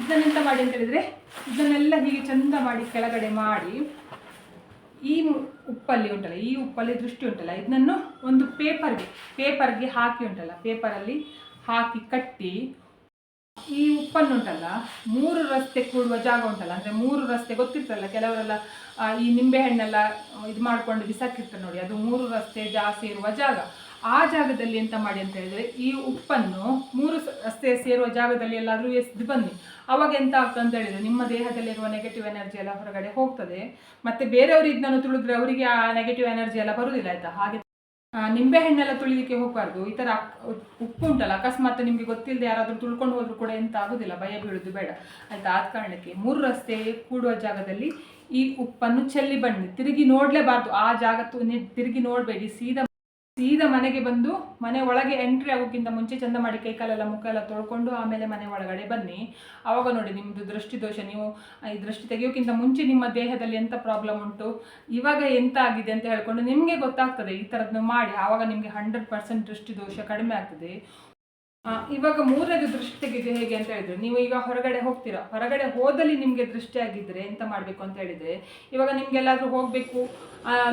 ಇದನ್ನೆಂತ ಮಾಡಿ ಅಂತ ಹೇಳಿದರೆ, ಇದನ್ನೆಲ್ಲ ಹೀಗೆ ಚಂದ ಮಾಡಿ ಕೆಳಗಡೆ ಮಾಡಿ, ಈ ಉಪ್ಪಲ್ಲಿ ಉಂಟಲ್ಲ, ಈ ಉಪ್ಪಲ್ಲಿ ದೃಷ್ಟಿ ಉಂಟಲ್ಲ, ಇದನ್ನು ಒಂದು ಪೇಪರ್ಗೆ ಪೇಪರ್ಗೆ ಹಾಕಿ ಉಂಟಲ್ಲ ಪೇಪರಲ್ಲಿ ಹಾಕಿ ಕಟ್ಟಿ, ಈ ಉಪ್ಪನ್ನು ಉಂಟಲ್ಲ, ಮೂರು ರಸ್ತೆ ಕೂಡುವ ಜಾಗ ಉಂಟಲ್ಲ, ಅಂದರೆ ಮೂರು ರಸ್ತೆ ಗೊತ್ತಿರ್ತಲ್ಲ ಕೆಲವರೆಲ್ಲ ಈ ನಿಂಬೆಹಣ್ಣೆಲ್ಲ ಇದು ಮಾಡ್ಕೊಂಡು ಬಿಸಾಕಿರ್ತಾರೆ ನೋಡಿ, ಅದು ಮೂರು ರಸ್ತೆ ಜಾಸ್ತಿ ಇರುವ ಜಾಗ. ಆ ಜಾಗದಲ್ಲಿ ಎಂತ ಮಾಡಿ ಅಂತ ಹೇಳಿದ್ರೆ, ಈ ಉಪ್ಪನ್ನು ಮೂರು ರಸ್ತೆ ಸೇರುವ ಜಾಗದಲ್ಲಿ ಎಲ್ಲಾದರೂ ಎಸ್ದು ಬನ್ನಿ. ಅವಾಗ ಎಂತ ಆಗ್ತದೆ ಅಂತ ಹೇಳಿದ್ರೆ, ನಿಮ್ಮ ದೇಹದಲ್ಲಿರುವ ನೆಗೆಟಿವ್ ಎನರ್ಜಿ ಎಲ್ಲ ಹೊರಗಡೆ ಹೋಗ್ತದೆ. ಮತ್ತೆ ಬೇರೆಯವರು ಇದನ್ನು ತುಳಿದ್ರೆ ಅವರಿಗೆ ಆ ನೆಗೆಟಿವ್ ಎನರ್ಜಿ ಎಲ್ಲ ಬರುವುದಿಲ್ಲ ಆಯ್ತಾ? ಹಾಗೆ ನಿಂಬೆ ಹಣ್ಣೆಲ್ಲ ತುಳಿಲಿಕ್ಕೆ ಹೋಗಬಾರ್ದು. ಈ ಥರ ಉಪ್ಪು ಉಂಟಲ್ಲ, ಅಕಸ್ಮಾತ್ ನಿಮಗೆ ಗೊತ್ತಿಲ್ಲದೆ ಯಾರಾದರೂ ತುಳ್ಕೊಂಡು ಹೋದ್ರು ಕೂಡ ಎಂತ ಆಗೋದಿಲ್ಲ, ಭಯ ಬೀಳುದು ಬೇಡ, ಆಯ್ತಾ? ಆದ ಕಾರಣಕ್ಕೆ ಮೂರು ರಸ್ತೆ ಕೂಡುವ ಜಾಗದಲ್ಲಿ ಈ ಉಪ್ಪನ್ನು ಚೆಲ್ಲಿ ಬನ್ನಿ. ತಿರುಗಿ ನೋಡಲೇಬಾರ್ದು. ಆ ಜಾಗ ತಿರುಗಿ ನೋಡಬೇಡಿ. ಸೀದಾ ಸೀದಾ ಮನೆಗೆ ಬಂದು ಮನೆ ಒಳಗೆ ಎಂಟ್ರಿ ಆಗೋಕ್ಕಿಂತ ಮುಂಚೆ ಚಂದ ಮಾಡಿ ಕೈಕಾಲೆಲ್ಲ ಮುಖ ಎಲ್ಲ ತೊಳ್ಕೊಂಡು ಆಮೇಲೆ ಮನೆ ಒಳಗಡೆ ಬನ್ನಿ. ಆವಾಗ ನೋಡಿ ನಿಮ್ಮದು ದೃಷ್ಟಿ ದೋಷ. ನೀವು ಈ ದೃಷ್ಟಿ ತೆಗೆಯೋಕ್ಕಿಂತ ಮುಂಚೆ ನಿಮ್ಮ ದೇಹದಲ್ಲಿ ಎಂಥ ಪ್ರಾಬ್ಲಮ್ ಉಂಟು? ಇವಾಗ ಎಂತ ಆಗಿದೆ ಅಂತ ಹೇಳ್ಕೊಂಡು ನಿಮಗೆ ಗೊತ್ತಾಗ್ತದೆ ಈ ಥರದ್ದು ಮಾಡಿ. ಆವಾಗ ನಿಮಗೆ ಹಂಡ್ರೆಡ್ ಪರ್ಸೆಂಟ್ ದೃಷ್ಟಿ ದೋಷ ಕಡಿಮೆ ಆಗ್ತದೆ. ಇವಾಗ ಮೂರನೇದು ದೃಷ್ಟಿ ತೆಗೆದು ಹೇಗೆ ಅಂತ ಹೇಳಿದ್ರು, ನೀವು ಈಗ ಹೊರಗಡೆ ಹೋಗ್ತೀರಾ, ಹೊರಗಡೆ ಹೋದಲ್ಲಿ ನಿಮಗೆ ದೃಷ್ಟಿ ಆಗಿದ್ರೆ ಎಂತ ಮಾಡಬೇಕು ಅಂತ ಹೇಳಿದ್ರೆ, ಇವಾಗ ನಿಮಗೆಲ್ಲಾದರೂ ಹೋಗಬೇಕು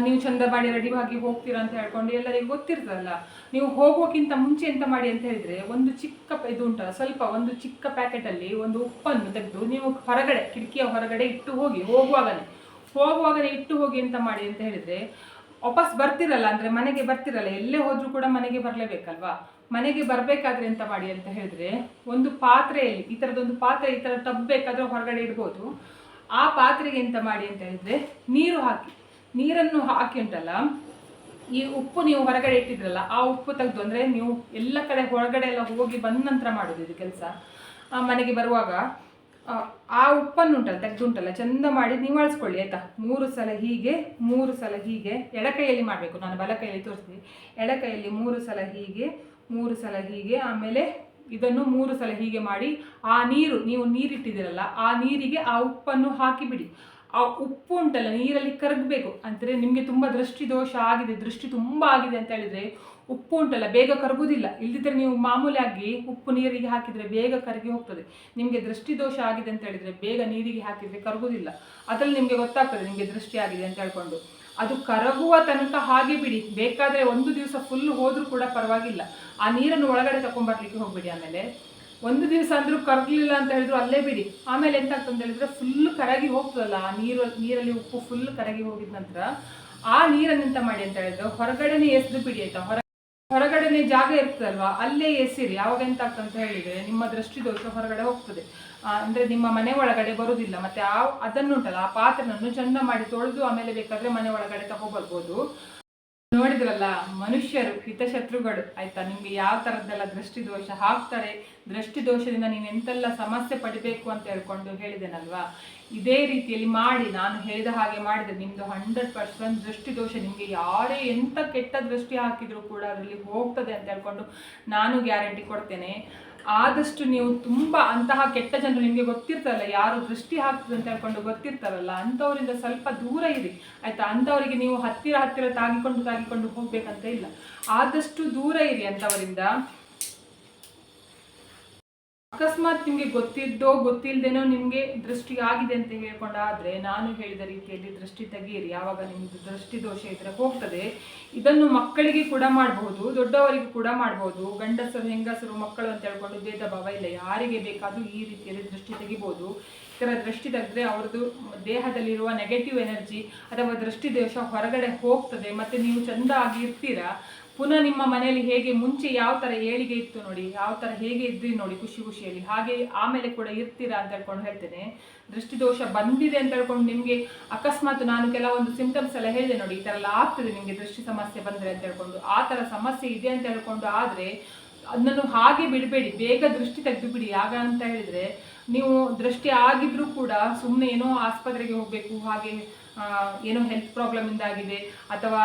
ನೀವು ಚಂದ ಮಾಡಿ ರೆಡಿ ಆಗಿ ಹೋಗ್ತೀರಾ ಅಂತ ಹೇಳ್ಕೊಂಡು ಎಲ್ಲರಿಗೂ ಗೊತ್ತಿರ್ತದಲ್ಲ, ನೀವು ಹೋಗೋಕ್ಕಿಂತ ಮುಂಚೆ ಎಂತ ಮಾಡಿ ಅಂತ ಹೇಳಿದ್ರೆ, ಒಂದು ಚಿಕ್ಕ ಇದು ಉಂಟಲ್ಲ, ಸ್ವಲ್ಪ ಒಂದು ಚಿಕ್ಕ ಪ್ಯಾಕೆಟಲ್ಲಿ ಒಂದು ಉಪ್ಪನ್ನು ತೆಗೆದು ನೀವು ಹೊರಗಡೆ, ಕಿಟಕಿಯ ಹೊರಗಡೆ ಇಟ್ಟು ಹೋಗಿ, ಹೋಗುವಾಗಲೇ ಹೋಗುವಾಗಲೇ ಇಟ್ಟು ಹೋಗಿ ಎಂತ ಮಾಡಿ ಅಂತ ಹೇಳಿದ್ರೆ, ವಾಪಸ್ ಬರ್ತಿರಲ್ಲ, ಅಂದ್ರೆ ಮನೆಗೆ ಬರ್ತಿರಲ್ಲ, ಎಲ್ಲೇ ಹೋದರೂ ಕೂಡ ಮನೆಗೆ ಬರಲೇಬೇಕಲ್ವಾ? ಮನೆಗೆ ಬರಬೇಕಾದ್ರೆ ಎಂತ ಮಾಡಿ ಅಂತ ಹೇಳಿದ್ರೆ ಒಂದು ಪಾತ್ರೆಯಲ್ಲಿ ಈ ಥರದೊಂದು ಪಾತ್ರೆ ಈ ಥರ ಟಬ್ ಹೊರಗಡೆ ಇಡ್ಬೋದು. ಆ ಪಾತ್ರೆಗೆ ಎಂತ ಮಾಡಿ ಅಂತ ಹೇಳಿದ್ರೆ ನೀರು ಹಾಕಿ. ನೀರನ್ನು ಹಾಕಿ ಉಂಟಲ್ಲ ಈ ಉಪ್ಪು ನೀವು ಹೊರಗಡೆ ಇಟ್ಟಿದ್ರಲ್ಲ ಆ ಉಪ್ಪು ತೆಗೆದು ಅಂದರೆ ನೀವು ಎಲ್ಲ ಕಡೆ ಹೊರಗಡೆ ಎಲ್ಲ ಹೋಗಿ ಬಂದ ನಂತರ ಮಾಡೋದು ಇದು ಕೆಲಸ. ಮನೆಗೆ ಬರುವಾಗ ಆ, ಉಪ್ಪನ್ನು ಉಂಟಲ್ಲ ತೆಗೆದು ಉಂಟಲ್ಲ ಚಂದ ಮಾಡಿ ನೀವು ಅಳಿಸ್ಕೊಳ್ಳಿ ಆಯ್ತಾ? ಮೂರು ಸಲ ಹೀಗೆ ಮೂರು ಸಲ ಹೀಗೆ ಎಡಕೈಯಲ್ಲಿ ಮಾಡಬೇಕು. ನಾನು ಬಲಕೈಯಲ್ಲಿ ತೋರಿಸ್ತೀನಿ. ಎಡಕೈಯಲ್ಲಿ ಮೂರು ಸಲ ಹೀಗೆ ಮೂರು ಸಲ ಹೀಗೆ, ಆಮೇಲೆ ಇದನ್ನು ಮೂರು ಸಲ ಹೀಗೆ ಮಾಡಿ, ಆ ನೀರು, ನೀವು ನೀರಿಟ್ಟಿದ್ದೀರಲ್ಲ, ಆ ನೀರಿಗೆ ಆ ಉಪ್ಪನ್ನು ಹಾಕಿಬಿಡಿ. ಆ ಉಪ್ಪು ಉಂಟಲ್ಲ, ನೀರಲ್ಲಿ ಕರಗಬೇಕು. ಅಂದರೆ ನಿಮಗೆ ತುಂಬ ದೃಷ್ಟಿ ದೋಷ ಆಗಿದೆ, ದೃಷ್ಟಿ ತುಂಬ ಆಗಿದೆ ಅಂತ ಹೇಳಿದರೆ, ಉಪ್ಪು ಉಂಟಲ್ಲ, ಬೇಗ ಕರಗುವುದಿಲ್ಲ. ಇಲ್ಲದಿದ್ದರೆ ನೀವು ಮಾಮೂಲಿಯಾಗಿ ಉಪ್ಪು ನೀರಿಗೆ ಹಾಕಿದರೆ ಬೇಗ ಕರಗಿ ಹೋಗ್ತದೆ. ನಿಮಗೆ ದೃಷ್ಟಿ ದೋಷ ಆಗಿದೆ ಅಂತ ಹೇಳಿದರೆ, ಬೇಗ ನೀರಿಗೆ ಹಾಕಿದರೆ ಕರಗುವುದಿಲ್ಲ. ಅದರಲ್ಲಿ ನಿಮಗೆ ಗೊತ್ತಾಗ್ತದೆ ನಿಮಗೆ ದೃಷ್ಟಿ ಆಗಿದೆ ಅಂತ ಹೇಳ್ಕೊಂಡು. ಅದು ಕರಗುವ ತನಕ ಹಾಗೆ ಬಿಡಿ. ಬೇಕಾದರೆ ಒಂದು ದಿವಸ ಫುಲ್ ಹೋದರೂ ಕೂಡ ಪರವಾಗಿಲ್ಲ. ಆ ನೀರನ್ನು ಒಳಗಡೆ ತಗೊಂಡ್ಬರ್ಲಿಕ್ಕೆ ಹೋಗ್ಬಿಡಿ ಆಮೇಲೆ. ಒಂದು ದಿವಸ ಅಂದ್ರೂ ಕರಗಲಿಲ್ಲ ಅಂತ ಹೇಳಿದ್ರು ಅಲ್ಲೇ ಬಿಡಿ. ಆಮೇಲೆ ಎಂತ ಅಂತ ಹೇಳಿದ್ರೆ ಫುಲ್ ಕರಗಿ ಹೋಗ್ತದಲ್ಲ, ಆ ನೀರು, ನೀರಲ್ಲಿ ಉಪ್ಪು ಫುಲ್ ಕರಗಿ ಹೋಗಿದ ನಂತರ ಆ ನೀರನ್ನು ಎಂತ ಮಾಡಿ ಅಂತ ಹೇಳಿದ್ರು ಹೊರಗಡೆನೆ ಎಸ್ದು ಬಿಡಿ ಆಯ್ತಾ? ಹೊರ ಹೊರಗಡೆನೆ ಜಾಗ ಇರ್ತದಲ್ವಾ? ಅಲ್ಲೇ ಎಸಿರಿ. ಯಾವಾಗ ಎಂತ ಅಂತ ಹೇಳಿದ್ರೆ ನಿಮ್ಮ ದೃಷ್ಟಿ ದೋಷ ಹೊರಗಡೆ ಹೋಗ್ತದೆ. ಅಂದ್ರೆ ನಿಮ್ಮ ಮನೆ ಒಳಗಡೆ ಬರುವುದಿಲ್ಲ ಮತ್ತೆ ಆ, ಅದನ್ನುಂಟಲ್ಲ, ಆ ಪಾತ್ರನನ್ನು ಚಂದ ಮಾಡಿ ತೊಳೆದು ಆಮೇಲೆ ಬೇಕಾದ್ರೆ ಮನೆ ಒಳಗಡೆ ತಗೊಬರ್ಬೋದು ನೋಡಿದ್ರಲ್ಲ, ಮನುಷ್ಯರು, ಹಿತಶತ್ರುಗಳು, ಆಯ್ತಾ? ನಿಮ್ಗೆ ಯಾವ ಥರದ್ದೆಲ್ಲ ದೃಷ್ಟಿ ದೋಷ ಹಾಕ್ತಾರೆ? ದೃಷ್ಟಿ ದೋಷದಿಂದ ನೀವು ಎಂತೆಲ್ಲ ಸಮಸ್ಯೆ ಪಡಿಬೇಕು ಅಂತ ಹೇಳ್ಕೊಂಡು ಹೇಳಿದೆನಲ್ವಾ? ಇದೇ ರೀತಿಯಲ್ಲಿ ಮಾಡಿ, ನಾನು ಹೇಳಿದ ಹಾಗೆ ಮಾಡಿದೆ ನಿಮ್ದು ಹಂಡ್ರೆಡ್ ಪರ್ಸೆಂಟ್ ದೃಷ್ಟಿ ದೋಷ ನಿಮಗೆ ಯಾರೇ ಎಂತ ಕೆಟ್ಟ ದೃಷ್ಟಿ ಹಾಕಿದ್ರು ಕೂಡ ಅದರಲ್ಲಿ ಹೋಗ್ತದೆ ಅಂತ ಹೇಳ್ಕೊಂಡು ನಾನು ಗ್ಯಾರಂಟಿ ಕೊಡ್ತೇನೆ. ಆದಷ್ಟು ನೀವು ತುಂಬ ಅಂತಹ ಕೆಟ್ಟ ಜನರು ನಿಮಗೆ ಗೊತ್ತಿರ್ತಾರಲ್ಲ, ಯಾರು ದೃಷ್ಟಿ ಹಾಕ್ತದೆ ಅಂತ ಹೇಳ್ಕೊಂಡು ಗೊತ್ತಿರ್ತಾರಲ್ಲ, ಅಂಥವರಿಂದ ಸ್ವಲ್ಪ ದೂರ ಇರಿ. ಆಯಿತಾ? ಅಂಥವರಿಗೆ ನೀವು ಹತ್ತಿರ ಹತ್ತಿರ ತಾಗಿಕೊಂಡು ತಾಗಿಕೊಂಡು ಹೋಗಬೇಕಂತ ಇಲ್ಲ. ಆದಷ್ಟು ದೂರ ಇರಿ ಅಂಥವರಿಂದ. ಅಕಸ್ಮಾತ್ ನಿಮಗೆ ಗೊತ್ತಿದ್ದೋ ಗೊತ್ತಿಲ್ಲದೇನೋ ನಿಮಗೆ ದೃಷ್ಟಿ ಆಗಿದೆ ಅಂತ ಹೇಳ್ಕೊಂಡಾದ್ರೆ ನಾನು ಹೇಳಿದ ರೀತಿಯಲ್ಲಿ ದೃಷ್ಟಿ ತೆಗೀರಿ. ಯಾವಾಗ ನಿಮ್ಮದು ದೃಷ್ಟಿ ದೋಷ ಇದ್ರೆ ಹೋಗ್ತದೆ. ಇದನ್ನು ಮಕ್ಕಳಿಗೆ ಕೂಡ ಮಾಡಬಹುದು, ದೊಡ್ಡವರಿಗೂ ಕೂಡ ಮಾಡಬಹುದು. ಗಂಡಸರು, ಹೆಂಗಸರು, ಮಕ್ಕಳು ಅಂತ ಹೇಳ್ಕೊಂಡು ಭೇದ ಭಾವ ಇಲ್ಲ. ಯಾರಿಗೆ ಬೇಕಾದರೂ ಈ ರೀತಿಯಲ್ಲಿ ದೃಷ್ಟಿ ತೆಗಿಬೋದು ಈ ಥರ ದೃಷ್ಟಿ ತೆಗೆದ್ರೆ ಅವ್ರದ್ದು ದೇಹದಲ್ಲಿರುವ ನೆಗೆಟಿವ್ ಎನರ್ಜಿ ಅಥವಾ ದೃಷ್ಟಿ ದೋಷ ಹೊರಗಡೆ ಹೋಗ್ತದೆ. ಮತ್ತೆ ನೀವು ಚೆಂದ ಆಗಿ ಇರ್ತೀರಾ? ಪುನಃ ನಿಮ್ಮ ಮನೆಯಲ್ಲಿ ಹೇಗೆ ಮುಂಚೆ ಯಾವ ಥರ ಏಳಿಗೆ ಇತ್ತು ನೋಡಿ, ಯಾವ ಥರ ಹೇಗೆ ಇದ್ರಿ ನೋಡಿ ಖುಷಿ ಖುಷಿಯಲ್ಲಿ. ಹಾಗೆ ಆಮೇಲೆ ಕೂಡ ಇರ್ತೀರಾ ಅಂತ ಹೇಳ್ಕೊಂಡು ಹೇಳ್ತೇನೆ. ದೃಷ್ಟಿದೋಷ ಬಂದಿದೆ ಅಂತ ಹೇಳ್ಕೊಂಡು ನಿಮಗೆ ಅಕಸ್ಮಾತ್ ನಾನು ಕೆಲವೊಂದು ಸಿಂಟಮ್ಸ್ ಎಲ್ಲ ಹೇಳಿದೆ ನೋಡಿ, ಈ ಥರ ಎಲ್ಲ ಆಗ್ತದೆ ನಿಮಗೆ ದೃಷ್ಟಿ ಸಮಸ್ಯೆ ಬಂದರೆ ಅಂತ ಹೇಳ್ಕೊಂಡು. ಆ ಥರ ಸಮಸ್ಯೆ ಇದೆ ಅಂತ ಹೇಳ್ಕೊಂಡು ಆದರೆ ಅದನ್ನು ಹಾಗೆ ಬಿಡಬೇಡಿ, ಬೇಗ ದೃಷ್ಟಿ ತೆಗೆದುಬಿಡಿ. ಯಾಗ ಅಂತ ಹೇಳಿದ್ರೆ ನೀವು ದೃಷ್ಟಿ ಆಗಿದ್ರೂ ಕೂಡ ಸುಮ್ಮನೆ ಏನೋ ಆಸ್ಪತ್ರೆಗೆ ಹೋಗಬೇಕು, ಹಾಗೆ ಏನೋ ಹೆಲ್ತ್ ಪ್ರಾಬ್ಲಮ್ ಇಂದ ಆಗಿದೆ, ಅಥವಾ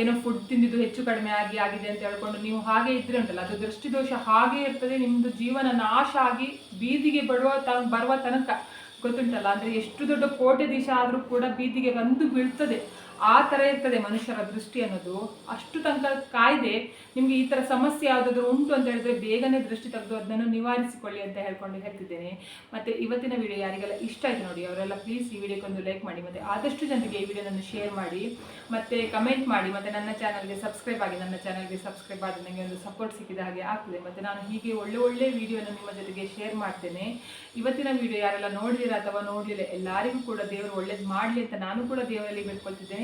ಏನೋ ಫುಡ್ ತಿಂದಿದ್ದು ಹೆಚ್ಚು ಕಡಿಮೆ ಆಗಿ ಆಗಿದೆ ಅಂತ ಹೇಳ್ಕೊಂಡು ನೀವು ಹಾಗೆ ಇದ್ರೆ ಉಂಟಲ್ಲ, ಅದು ದೃಷ್ಟಿದೋಷ ಹಾಗೆ ಇರ್ತದೆ ನಿಮ್ಮದು ಜೀವನ ನಾಶ ಆಗಿ ಬೀದಿಗೆ ಬರುವ ತ, ಬರುವ ತನಕ ಗೊತ್ತುಂಟಲ್ಲ, ಅಂದರೆ ಎಷ್ಟು ದೊಡ್ಡ ಕೋಟೆ ದಿಶ ಆದರೂ ಕೂಡ ಬೀದಿಗೆ ಬಂದು ಬೀಳ್ತದೆ. ಆ ಥರ ಇರ್ತದೆ ಮನುಷ್ಯರ ದೃಷ್ಟಿ ಅನ್ನೋದು. ಅಷ್ಟು ತನಕ ಕಾಯ್ದೆ ನಿಮಗೆ ಈ ಥರ ಸಮಸ್ಯೆ ಯಾವುದಾದ್ರೂ ಉಂಟು ಅಂತ ಹೇಳಿದ್ರೆ ಬೇಗನೆ ದೃಷ್ಟಿ ತೆಗೆದು ಅದನ್ನು ನಿವಾರಿಸಿಕೊಳ್ಳಿ ಅಂತ ಹೇಳ್ಕೊಂಡು ಹೇಳ್ತಿದ್ದೇನೆ. ಮತ್ತು ಇವತ್ತಿನ ವಿಡಿಯೋ ಯಾರಿಗೆಲ್ಲ ಇಷ್ಟ ಆಯ್ತು ನೋಡಿ, ಅವರೆಲ್ಲ ಪ್ಲೀಸ್ ಈ ವಿಡಿಯೋಕ್ಕೊಂದು ಲೈಕ್ ಮಾಡಿ, ಮತ್ತು ಆದಷ್ಟು ಜನರಿಗೆ ಈ ವಿಡಿಯೋನನ್ನು ಶೇರ್ ಮಾಡಿ, ಮತ್ತು ಕಮೆಂಟ್ ಮಾಡಿ, ಮತ್ತು ನನ್ನ ಚಾನಲ್ಗೆ ಸಬ್ಸ್ಕ್ರೈಬ್ ಆಗಿ, ನನ್ನ ಚಾನಲ್ಗೆ ಸಬ್ಸ್ಕ್ರೈಬ್ ಆದರೆ ನನಗೆ ಒಂದು ಸಪೋರ್ಟ್ ಸಿಕ್ಕಿದ ಹಾಗೆ ಆಗ್ತದೆ. ಮತ್ತು ನಾನು ಹೀಗೆ ಒಳ್ಳೆ ಒಳ್ಳೆ ವಿಡಿಯೋನ ನಿಮ್ಮ ಜೊತೆಗೆ ಶೇರ್ ಮಾಡ್ತೇನೆ. ಇವತ್ತಿನ ವಿಡಿಯೋ ಯಾರೆಲ್ಲ ನೋಡಿದಿರ ಅಥವಾ ನೋಡಲಿಲ್ಲ, ಎಲ್ಲರಿಗೂ ಕೂಡ ದೇವರು ಒಳ್ಳೇದು ಮಾಡಲಿ ಅಂತ ನಾನು ಕೂಡ ದೇವರಲ್ಲಿ ಬೇಡ್ಕೊಳ್ತಿದ್ದೇನೆ.